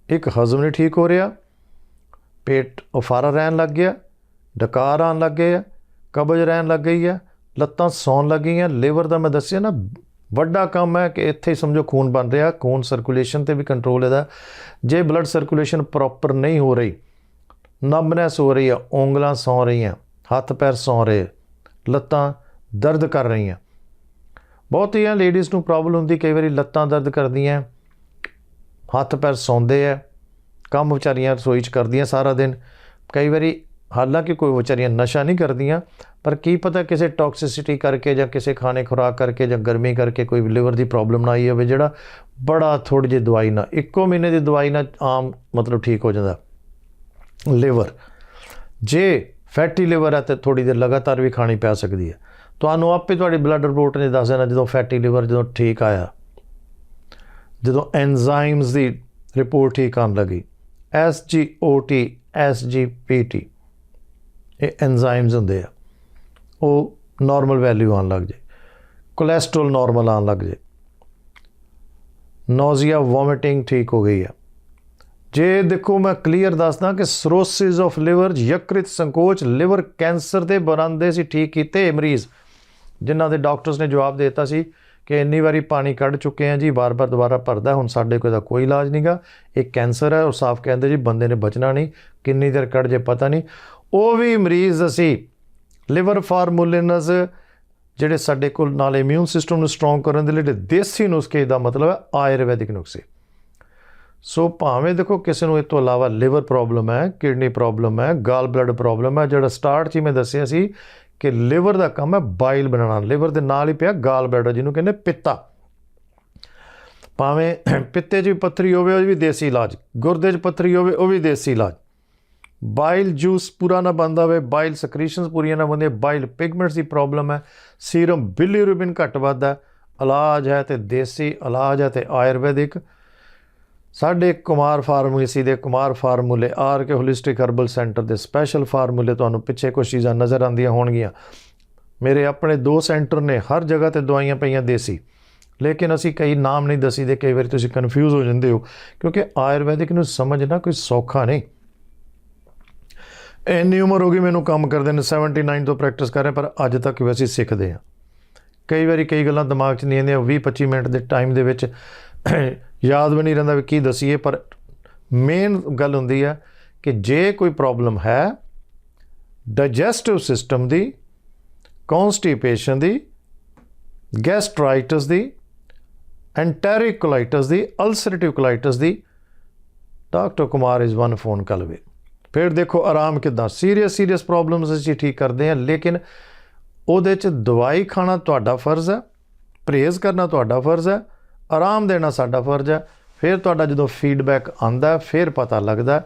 ਇੱਕ ਹਜ਼ਮ ਨਹੀਂ ਠੀਕ ਹੋ ਰਿਹਾ, ਪੇਟ ਉਫਾਰਾ ਰਹਿਣ ਲੱਗ ਗਿਆ, ਡਕਾਰ ਆਉਣ ਲੱਗ ਗਏ ਆ, ਕਬਜ਼ ਰਹਿਣ ਲੱਗ ਗਈ ਹੈ ਲੱਤਾਂ ਸੌਣ ਲੱਗ ਗਈਆਂ ਲਿਵਰ ਦਾ ਮੈਂ ਦੱਸਿਆ ਨਾ ਵੱਡਾ ਕੰਮ ਹੈ ਕਿ ਇੱਥੇ ਸਮਝੋ ਖੂਨ ਬਣ ਰਿਹਾ, ਖੂਨ ਸਰਕੂਲੇਸ਼ਨ ਤੇ ਵੀ ਕੰਟਰੋਲ ਇਹਦਾ। ਜੇ ਬਲੱਡ ਸਰਕੂਲੇਸ਼ਨ ਪ੍ਰੋਪਰ ਨਹੀਂ ਹੋ ਰਹੀ ਨੰਬਨੈਸ ਹੋ ਰਹੀ ਹੈ ਉਂਗਲਾਂ ਸੌ ਰਹੀਆਂ, ਹੱਥ ਪੈਰ ਸੌ ਰਹੇ, ਲੱਤਾਂ ਦਰਦ ਕਰ ਰਹੀਆਂ। ਬਹੁਤੀਆਂ ਲੇਡੀਜ਼ ਨੂੰ ਪ੍ਰੋਬਲਮ ਹੁੰਦੀ, ਕਈ ਵਾਰੀ ਲੱਤਾਂ ਦਰਦ ਕਰਦੀਆਂ, ਹੱਥ ਪੈਰ ਸੌਂਦੇ ਆ, ਕੰਮ ਵਿਚਾਰੀਆਂ ਰਸੋਈ 'ਚ ਕਰਦੀਆਂ ਸਾਰਾ ਦਿਨ। ਕਈ ਵਾਰੀ ਹਾਲਾਂਕਿ ਕੋਈ ਵਿਚਾਰੀਆਂ ਨਸ਼ਾ ਨਹੀਂ ਕਰਦੀਆਂ, ਪਰ ਕੀ ਪਤਾ ਕਿਸੇ ਟੌਕਸਿਸਿਟੀ ਕਰਕੇ ਜਾਂ ਕਿਸੇ ਖਾਣੇ ਖੁਰਾਕ ਕਰਕੇ ਜਾਂ ਗਰਮੀ ਕਰਕੇ ਕੋਈ ਲਿਵਰ ਦੀ ਪ੍ਰੋਬਲਮ ਨਾ ਆਈ ਹੋਵੇ, ਜਿਹੜਾ ਬੜਾ ਥੋੜੀ ਜਿਹੀ ਦਵਾਈ ਨਾਲ, ਇੱਕੋ ਮਹੀਨੇ ਦੀ ਦਵਾਈ ਨਾਲ ਆਮ ਮਤਲਬ ਠੀਕ ਹੋ ਜਾਂਦਾ। ਲਿਵਰ ਜੇ ਫੈਟੀ ਲਿਵਰ ਹੈ ਤੇ ਥੋੜੀ ਦੇਰ ਲਗਾਤਾਰ ਵੀ ਖਾਣੀ ਪੈ ਸਕਦੀ ਹੈ। ਤੁਹਾਨੂੰ ਆਪੇ ਤੁਹਾਡੀ ਬਲੱਡ ਰਿਪੋਰਟ ਨੇ ਦੱਸ ਦੇਣਾ ਜਦੋਂ ਫੈਟੀ ਲਿਵਰ ਜਦੋਂ ਠੀਕ ਆਇਆ, ਜਦੋਂ ਐਂਜ਼ਾਈਮਸ ਦੀ ਰਿਪੋਰਟ ਠੀਕ ਆਉਣ ਲੱਗੀ SGOT SGPT ਇਹ ਐਂਜ਼ਾਈਮਸ ਹੁੰਦੇ ਆ। ਉਹ ਨਾਰਮਲ ਵੈਲਿਊ ਆਉਣ ਲੱਗ ਜੇ ਕੋਲੇਸਟ੍ਰੋਲ ਨਾਰਮਲ ਆਉਣ ਲੱਗ ਜੇ ਨੋਜ਼ੀਆ ਵੋਮਿਟਿੰਗ ਠੀਕ ਹੋ ਗਈ ਆ। ਜੇ ਦੇਖੋ ਮੈਂ ਕਲੀਅਰ ਦੱਸਦਾ ਕਿ ਸਰੋਸਿਸ ਆਫ ਲਿਵਰ ਯਕ੍ਰਿਤ ਸੰਕੋਚ ਲਿਵਰ ਕੈਂਸਰ ਦੇ ਬਰਾਂਦੇ ਸੀ ਠੀਕ ਕੀਤੇ ਮਰੀਜ਼, ਜਿਨ੍ਹਾਂ ਦੇ ਡਾਕਟਰਸ ਨੇ ਜਵਾਬ ਦੇ ਦਿੱਤਾ ਸੀ ਕਿ ਇੰਨੀ ਵਾਰੀ ਪਾਣੀ ਕੱਢ ਚੁੱਕੇ ਆ ਜੀ, ਵਾਰ-ਵਾਰ ਦੁਬਾਰਾ ਭਰਦਾ, ਹੁਣ ਸਾਡੇ ਕੋਲ ਦਾ ਕੋਈ ਇਲਾਜ ਨਹੀਂਗਾ ਇਹ ਕੈਂਸਰ ਹੈ ਔਰ ਸਾਫ਼ ਕਹਿੰਦੇ ਜੀ, ਬੰਦੇ ਨੇ ਬਚਣਾ ਨਹੀਂ, ਕਿੰਨੀ ਦੇਰ ਕੱਢ ਜੇ ਪਤਾ ਨਹੀਂ। ਉਹ ਵੀ ਮਰੀਜ਼ ਅਸੀਂ ਲਿਵਰ ਫਾਰਮੂਲਿਨਸ ਜਿਹੜੇ ਸਾਡੇ ਕੋਲ ਨਾਲ ਇਮਿਊਨ ਸਿਸਟਮ ਨੂੰ ਸਟਰੋਂਗ ਕਰਨ ਦੇ ਲਈ ਦੇਸੀ ਨੁਸਖੇ ਦਾ ਮਤਲਬ ਹੈ ਆਯੁਰਵੈਦਿਕ ਨੁਸਖੇ। ਸੋ ਭਾਵੇਂ ਦੇਖੋ ਕਿਸੇ ਨੂੰ ਇਹ ਤੋਂ ਇਲਾਵਾ ਲਿਵਰ ਪ੍ਰੋਬਲਮ ਹੈ, ਕਿਡਨੀ ਪ੍ਰੋਬਲਮ ਹੈ, ਗਾਲ ਬਲੱਡ ਪ੍ਰੋਬਲਮ ਹੈ, ਜਿਹੜਾ ਸਟਾਰਟ 'ਚ ਹੀ ਮੈਂ ਦੱਸਿਆ ਸੀ ਕਿ ਲਿਵਰ ਦਾ ਕੰਮ ਹੈ ਬਾਈਲ ਬਣਾਉਣਾ। ਲਿਵਰ ਦੇ ਨਾਲ ਹੀ ਪਿਆ ਗਾਲ ਬਲੈਡਰ ਜਿਹਨੂੰ ਕਹਿੰਦੇ ਪਿੱਤਾ। ਭਾਵੇਂ ਪਿੱਤੇ 'ਚ ਵੀ ਪੱਥਰੀ ਹੋਵੇ, ਉਹ ਵੀ ਦੇਸੀ ਇਲਾਜ। ਗੁਰਦੇ 'ਚ ਪੱਥਰੀ ਹੋਵੇ, ਉਹ ਵੀ ਦੇਸੀ ਇਲਾਜ। ਬਾਈਲ ਜੂਸ ਪੂਰਾ ਨਾ ਬੰਦਾ ਹੋਵੇ, ਬਾਈਲ ਸਕ੍ਰੀਸ਼ਨਸ ਪੂਰੀਆਂ ਨਾ ਬੰਦੇ ਬਾਈਲ ਪਿਗਮੈਂਟਸ ਦੀ ਪ੍ਰੋਬਲਮ ਹੈ। ਸੀਰਮ ਬਿਲੀਰੂਬਿਨ ਘੱਟ ਵੱਧਦਾ ਇਲਾਜ ਹੈ ਤੇ ਦੇਸੀ, ਇਲਾਜ ਹੈ ਤੇ ਆਯੁਰਵੈਦਿਕ। ਸਾਡੇ ਕੁਮਾਰ ਫਾਰਮੇਸੀ ਦੇ ਕੁਮਾਰ ਫਾਰਮੂਲੇ R K holistic herbal centre ਦੇ ਸਪੈਸ਼ਲ ਫਾਰਮੂਲੇ ਤੁਹਾਨੂੰ ਪਿੱਛੇ ਕੁਝ ਚੀਜ਼ਾਂ ਨਜ਼ਰ ਆਉਂਦੀਆਂ ਹੋਣਗੀਆਂ। ਮੇਰੇ ਆਪਣੇ ਦੋ ਸੈਂਟਰ ਨੇ, ਹਰ ਜਗ੍ਹਾ ਤੇ ਦਵਾਈਆਂ ਪਈਆਂ ਦੇਸੀ। ਲੇਕਿਨ ਅਸੀਂ ਕਈ ਨਾਮ ਨਹੀਂ ਦਸੀਦੇ ਕਈ ਵਾਰੀ ਤੁਸੀਂ ਕਨਫਿਊਜ਼ ਹੋ ਜਾਂਦੇ ਹੋ, ਕਿਉਂਕਿ ਆਯੁਰਵੈਦਿਕ ਨੂੰ ਸਮਝਣਾ ਕੋਈ ਸੌਖਾ ਨਹੀਂ। ਇੰਨੀ ਉਮਰ ਹੋ ਗਈ ਮੈਨੂੰ ਕੰਮ ਕਰਦੇ ਨੇ 79 ਤੋਂ ਪ੍ਰੈਕਟਿਸ ਕਰ ਰਹੇ, ਪਰ ਅੱਜ ਤੱਕ ਵੀ ਅਸੀਂ ਸਿੱਖਦੇ ਹਾਂ। ਕਈ ਵਾਰੀ ਕਈ ਗੱਲਾਂ ਦਿਮਾਗ 'ਚ ਨਹੀਂ ਆਉਂਦੀਆਂ 20 25 ਮਿੰਟ ਦੇ ਟਾਈਮ ਦੇ ਵਿੱਚ ਯਾਦ ਵੀ ਨਹੀਂ ਰਹਿੰਦਾ ਵੀ ਕੀ ਦਸੀਏ, ਪਰ ਮੇਨ ਗੱਲ ਹੁੰਦੀ ਹੈ ਕਿ ਜੇ ਕੋਈ ਪ੍ਰੋਬਲਮ ਹੈ ਡਾਈਜੈਸਟਿਵ ਸਿਸਟਮ ਦੀ ਕਨਸਟੀਪੇਸ਼ਨ ਦੀ ਗੈਸਟ੍ਰਾਈਟਿਸ ਦੀ ਐਂਟੈਰਿਕ ਕੋਲਾਈਟਿਸ ਦੀ ulcerative colitis the doctor Kumar is one phone call away ਫਿਰ ਦੇਖੋ ਆਰਾਮ ਕਿਦਾਂ। ਸੀਰੀਅਸ ਸੀਰੀਅਸ ਪ੍ਰੋਬਲਮਸ ਅਸੀਂ ਠੀਕ ਕਰਦੇ ਹਾਂ, ਲੇਕਿਨ ਉਹਦੇ ਚ ਦਵਾਈ ਖਾਣਾ ਤੁਹਾਡਾ ਫਰਜ਼ ਹੈ, ਪਰਹੇਜ਼ ਕਰਨਾ ਤੁਹਾਡਾ ਫਰਜ਼ ਹੈ ਆਰਾਮ ਦੇਣਾ ਸਾਡਾ ਫਰਜ਼ ਹੈ। ਫਿਰ ਤੁਹਾਡਾ ਜਦੋਂ ਫੀਡਬੈਕ ਆਂਦਾ ਫਿਰ ਪਤਾ ਲੱਗਦਾ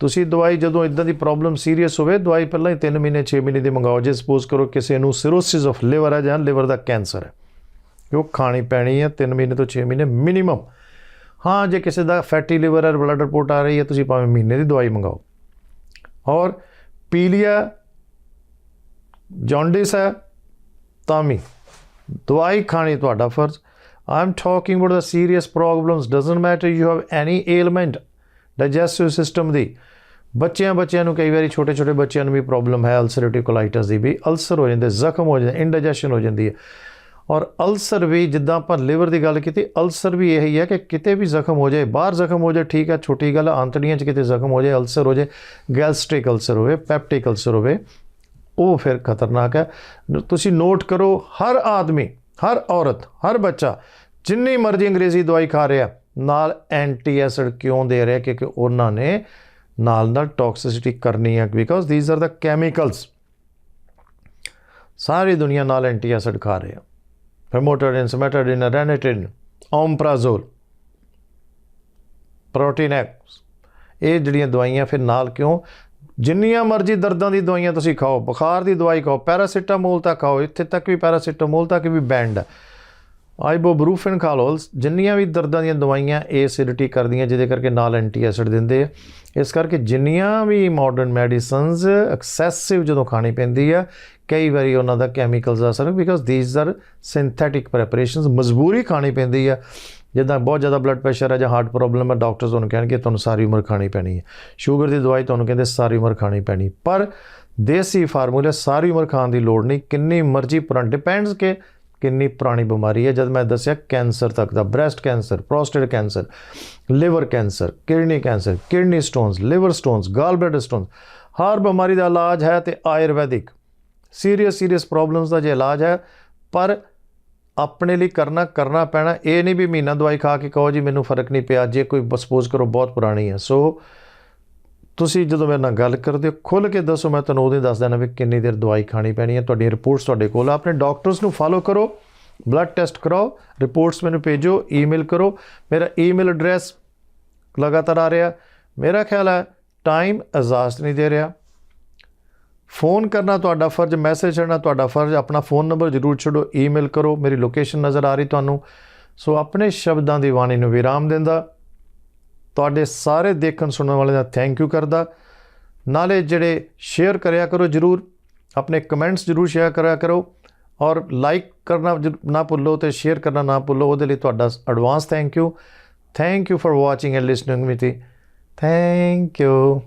ਤੁਸੀਂ ਦਵਾਈ ਜਦੋਂ ਇਦਾਂ ਦੀ ਪ੍ਰੋਬਲਮ ਸੀਰੀਅਸ ਹੋਵੇ, ਦਵਾਈ ਪਹਿਲਾਂ ਹੀ 3 ਮਹੀਨੇ 6 ਮਹੀਨੇ ਦੀ ਮੰਗਾਓ। ਜੇ ਸਪੋਜ਼ ਕਰੋ ਕਿਸੇ ਨੂੰ ਸਿਰੋਸਿਸ ਆਫ ਲਿਵਰ ਹੈ ਜਾਂ ਲਿਵਰ ਦਾ ਕੈਂਸਰ ਹੈ ਉਹ ਖਾਣੀ ਪੈਣੀ ਹੈ 3 ਮਹੀਨੇ ਤੋਂ 6 ਮਹੀਨੇ ਮਿਨੀਮਮ ਹਾਂ, ਜੇ ਕਿਸੇ ਦਾ ਫੈਟੀ ਲਿਵਰ ਹੈ ਬਲੱਡ ਰਿਪੋਰਟ ਆ ਰਹੀ ਹੈ, ਤੁਸੀਂ ਭਾਵੇਂ ਮਹੀਨੇ ਦੀ ਦਵਾਈ ਮੰਗਾਓ। ਔਰ ਪੀਲੀਆ ਜੌਂਡਿਸ ਹੈ, ਤਾਂ ਵੀ ਦਵਾਈ ਖਾਣੀ ਤੁਹਾਡਾ ਫਰਜ਼। I am talking about the serious problems doesn't matter you have any ailment digestive system ਦੀ ਬੱਚਿਆਂ ਬੱਚਿਆਂ ਨੂੰ ਕਈ ਵਾਰੀ ਛੋਟੇ ਛੋਟੇ ਬੱਚਿਆਂ ਨੂੰ ਵੀ ਪ੍ਰੋਬਲਮ ਹੈ ਅਲਸਰੇਟਿਵ ਕੋਲਾਈਟਿਸ ਦੀ ਵੀ ਅਲਸਰ ਹੋ ਜਾਂਦੇ ਜ਼ਖਮ ਹੋ ਜਾਂਦੇ ਇੰਡਾਈਜੈਸ਼ਨ ਹੋ ਜਾਂਦੀ ਹੈ। ਔਰ ਅਲਸਰ ਵੀ ਜਿੱਦਾਂ ਆਪਾਂ ਲਿਵਰ ਦੀ ਗੱਲ ਕੀਤੀ ਅਲਸਰ ਵੀ ਇਹੀ ਹੈ ਕਿ ਕਿਤੇ ਵੀ ਜ਼ਖਮ ਹੋ ਜਾਏ, ਬਾਹਰ ਜ਼ਖਮ ਹੋ ਜਾਏ, ਠੀਕ ਹੈ, ਛੋਟੀ ਗੱਲ ਆਂਤੜੀਆਂ 'ਚ ਕਿਤੇ ਜ਼ਖਮ ਹੋ ਜਾਏ ਅਲਸਰ ਹੋ ਜਾਏ ਗੈਸਟ੍ਰਿਕ ਅਲਸਰ ਹੋਵੇ ਪੈਪਟਿਕ ਅਲਸਰ ਹੋਵੇ, ਉਹ ਫਿਰ ਖਤਰਨਾਕ ਹੈ। ਤੁਸੀਂ ਨੋਟ ਕਰੋ, ਹਰ ਆਦਮੀ, ਹਰ ਔਰਤ, ਹਰ ਬੱਚਾ ਜਿੰਨੀ ਮਰਜ਼ੀ ਅੰਗਰੇਜ਼ੀ ਦਵਾਈ ਖਾ ਰਿਹਾ, ਨਾਲ ਐਂਟੀ ਐਸਿਡ ਕਿਉਂ ਦੇ ਰਿਹਾ ਕਿਉਂਕਿ ਉਹਨਾਂ ਨੇ ਨਾਲ ਨਾਲ ਟੌਕਸਿਸਿਟੀ ਕਰਨੀ ਹੈ because these are the chemicals ਸਾਰੀ ਦੁਨੀਆ ਨਾਲ ਐਂਟੀ ਐਸਿਡ ਖਾ ਰਹੇ। ਆ ਫੈਮੋਟੋਡਿਨ ਸਮੈਟੋਡਿਨ ਰੈਨੇਟਿਨ ਓਮਪ੍ਰਾਜ਼ੋਲ ਪ੍ਰੋਟੀਨੈਕਸ ਇਹ ਜਿਹੜੀਆਂ ਦਵਾਈਆਂ ਫਿਰ ਨਾਲ ਕਿਉਂ? ਜਿੰਨੀਆਂ ਮਰਜ਼ੀ ਦਰਦਾਂ ਦੀ ਦਵਾਈਆਂ ਤੁਸੀਂ ਖਾਓ, ਬੁਖਾਰ ਦੀ ਦਵਾਈ ਖਾਓ, ਪੈਰਾਸੀਟਾਮੋਲ ਤੱਕ ਖਾਓ, ਇੱਥੇ ਤੱਕ ਵੀ ਪੈਰਾਸੀਟਾਮੋਲ ਤੱਕ ਵੀ ਬੈਂਡ ਹੈ ਆਈਬੋਬਰੂਫਨ ਖਾ ਲਓ ਜਿੰਨੀਆਂ ਵੀ ਦਰਦਾਂ ਦੀਆਂ ਦਵਾਈਆਂ ਐਸਿਡਿਟੀ ਕਰਦੀਆਂ, ਜਿਹਦੇ ਕਰਕੇ ਨਾਲ ਐਂਟੀ ਐਸਿਡ ਦਿੰਦੇ ਆ। ਇਸ ਕਰਕੇ ਜਿੰਨੀਆਂ ਵੀ ਮਾਡਰਨ ਮੈਡੀਸਿਨਸ ਐਕਸੈਸਿਵ ਜਦੋਂ ਖਾਣੀ ਪੈਂਦੀ ਆ, ਕਈ ਵਾਰੀ ਉਹਨਾਂ ਦਾ ਕੈਮੀਕਲਸ ਅਸਰ because these are synthetic preparations ਮਜਬੂਰੀ ਖਾਣੀ ਪੈਂਦੀ ਆ। ਜਿੱਦਾਂ ਬਹੁਤ ਜ਼ਿਆਦਾ ਬਲੱਡ ਪ੍ਰੈਸ਼ਰ ਹੈ ਜਾਂ ਹਾਰਟ ਪ੍ਰੋਬਲਮ ਹੈ ਡਾਕਟਰਸ ਤੁਹਾਨੂੰ ਕਹਿਣਗੇ, ਤੁਹਾਨੂੰ ਸਾਰੀ ਉਮਰ ਖਾਣੀ ਪੈਣੀ ਹੈ ਸ਼ੂਗਰ ਦੀ ਦਵਾਈ ਤੁਹਾਨੂੰ ਕਹਿੰਦੇ, ਸਾਰੀ ਉਮਰ ਖਾਣੀ ਪੈਣੀ। ਪਰ ਦੇਸੀ ਫਾਰਮੂਲੇ ਸਾਰੀ ਉਮਰ ਖਾਣ ਦੀ ਲੋੜ ਨਹੀਂ, ਕਿੰਨੀ ਮਰਜ਼ੀ ਪੁਰਾਣ ਡਿਪੈਂਡਸ ਕਿ ਕਿੰਨੀ ਪੁਰਾਣੀ ਬਿਮਾਰੀ ਹੈ? ਜਦ ਮੈਂ ਦੱਸਿਆ ਕੈਂਸਰ ਤੱਕ ਦਾ, breast cancer, prostate cancer, liver cancer, kidney cancer, kidney stones, liver stones, gall bladder stones, ਹਰ ਬਿਮਾਰੀ ਦਾ ਇਲਾਜ ਹੈ ਤੇ ਆਯੁਰਵੈਦਿਕ। ਸੀਰੀਅਸ ਸੀਰੀਅਸ ਪ੍ਰੋਬਲਮਸ ਦਾ ਜੇ ਇਲਾਜ ਹੈ, ਪਰ ਆਪਣੇ ਲਈ ਕਰਨਾ ਕਰਨਾ ਪੈਣਾ, ਇਹ ਨਹੀਂ ਵੀ ਮਹੀਨਾ ਦਵਾਈ ਖਾ ਕੇ ਕਹੋ ਜੀ, ਮੈਨੂੰ ਫ਼ਰਕ ਨਹੀਂ ਪਿਆ, ਜੇ ਕੋਈ ਸਪੋਜ਼ ਕਰੋ ਬਹੁਤ ਪੁਰਾਣੀ ਹੈ। ਸੋ ਤੁਸੀਂ ਜਦੋਂ ਮੇਰੇ ਨਾਲ ਗੱਲ ਕਰਦੇ ਹੋ ਖੁੱਲ ਕੇ ਦੱਸੋ, ਮੈਂ ਤੁਹਾਨੂੰ ਉਹਦੇ ਦੱਸ ਦੇਣਾ ਵੀ ਕਿੰਨੀ ਦੇਰ ਦਵਾਈ ਖਾਣੀ ਪੈਣੀ ਹੈ। ਤੁਹਾਡੀਆਂ ਰਿਪੋਰਟਸ ਤੁਹਾਡੇ ਕੋਲ ਆ। ਆਪਣੇ ਡਾਕਟਰਸ ਨੂੰ ਫਾਲੋ ਕਰੋ ਬਲੱਡ ਟੈਸਟ ਕਰਾਓ ਰਿਪੋਰਟਸ ਮੈਨੂੰ ਭੇਜੋ ਈਮੇਲ ਕਰੋ। ਮੇਰਾ ਈਮੇਲ ਐਡਰੈਸ ਲਗਾਤਾਰ ਆ ਰਿਹਾ। ਮੇਰਾ ਖਿਆਲ ਹੈ ਟਾਈਮ ਇਜਾਜ਼ਤ ਨਹੀਂ ਦੇ ਰਿਹਾ। ਫੋਨ ਕਰਨਾ ਤੁਹਾਡਾ ਫਰਜ਼ ਮੈਸੇਜ ਛੱਡਣਾ ਤੁਹਾਡਾ ਫਰਜ਼, ਆਪਣਾ ਫੋਨ ਨੰਬਰ ਜ਼ਰੂਰ ਛੱਡੋ ਈਮੇਲ ਕਰੋ। ਮੇਰੀ ਲੋਕੇਸ਼ਨ ਨਜ਼ਰ ਆ ਰਹੀ ਤੁਹਾਨੂੰ। ਸੋ ਆਪਣੇ ਸ਼ਬਦਾਂ ਦੀ ਬਾਣੀ ਨੂੰ ਵਿਰਾਮ ਦਿੰਦਾ। ਤੁਹਾਡੇ ਸਾਰੇ ਦੇਖਣ ਸੁਣਨ ਵਾਲਿਆਂ ਦਾ ਥੈਂਕ ਯੂ ਕਰਦਾ। ਨਾਲੇ ਜਿਹੜੇ ਸ਼ੇਅਰ ਕਰਿਆ ਕਰੋ ਜਰੂਰ, ਆਪਣੇ ਕਮੈਂਟਸ ਜਰੂਰ ਸ਼ੇਅਰ ਕਰਿਆ ਕਰੋ ਔਰ ਲਾਈਕ ਕਰਨਾ ਜ- ਨਾ ਭੁੱਲੋ ਤੇ ਸ਼ੇਅਰ ਕਰਨਾ ਨਾ ਭੁੱਲੋ, ਉਹਦੇ ਲਈ ਤੁਹਾਡਾ advance thank you thank you for watching and listening me thank you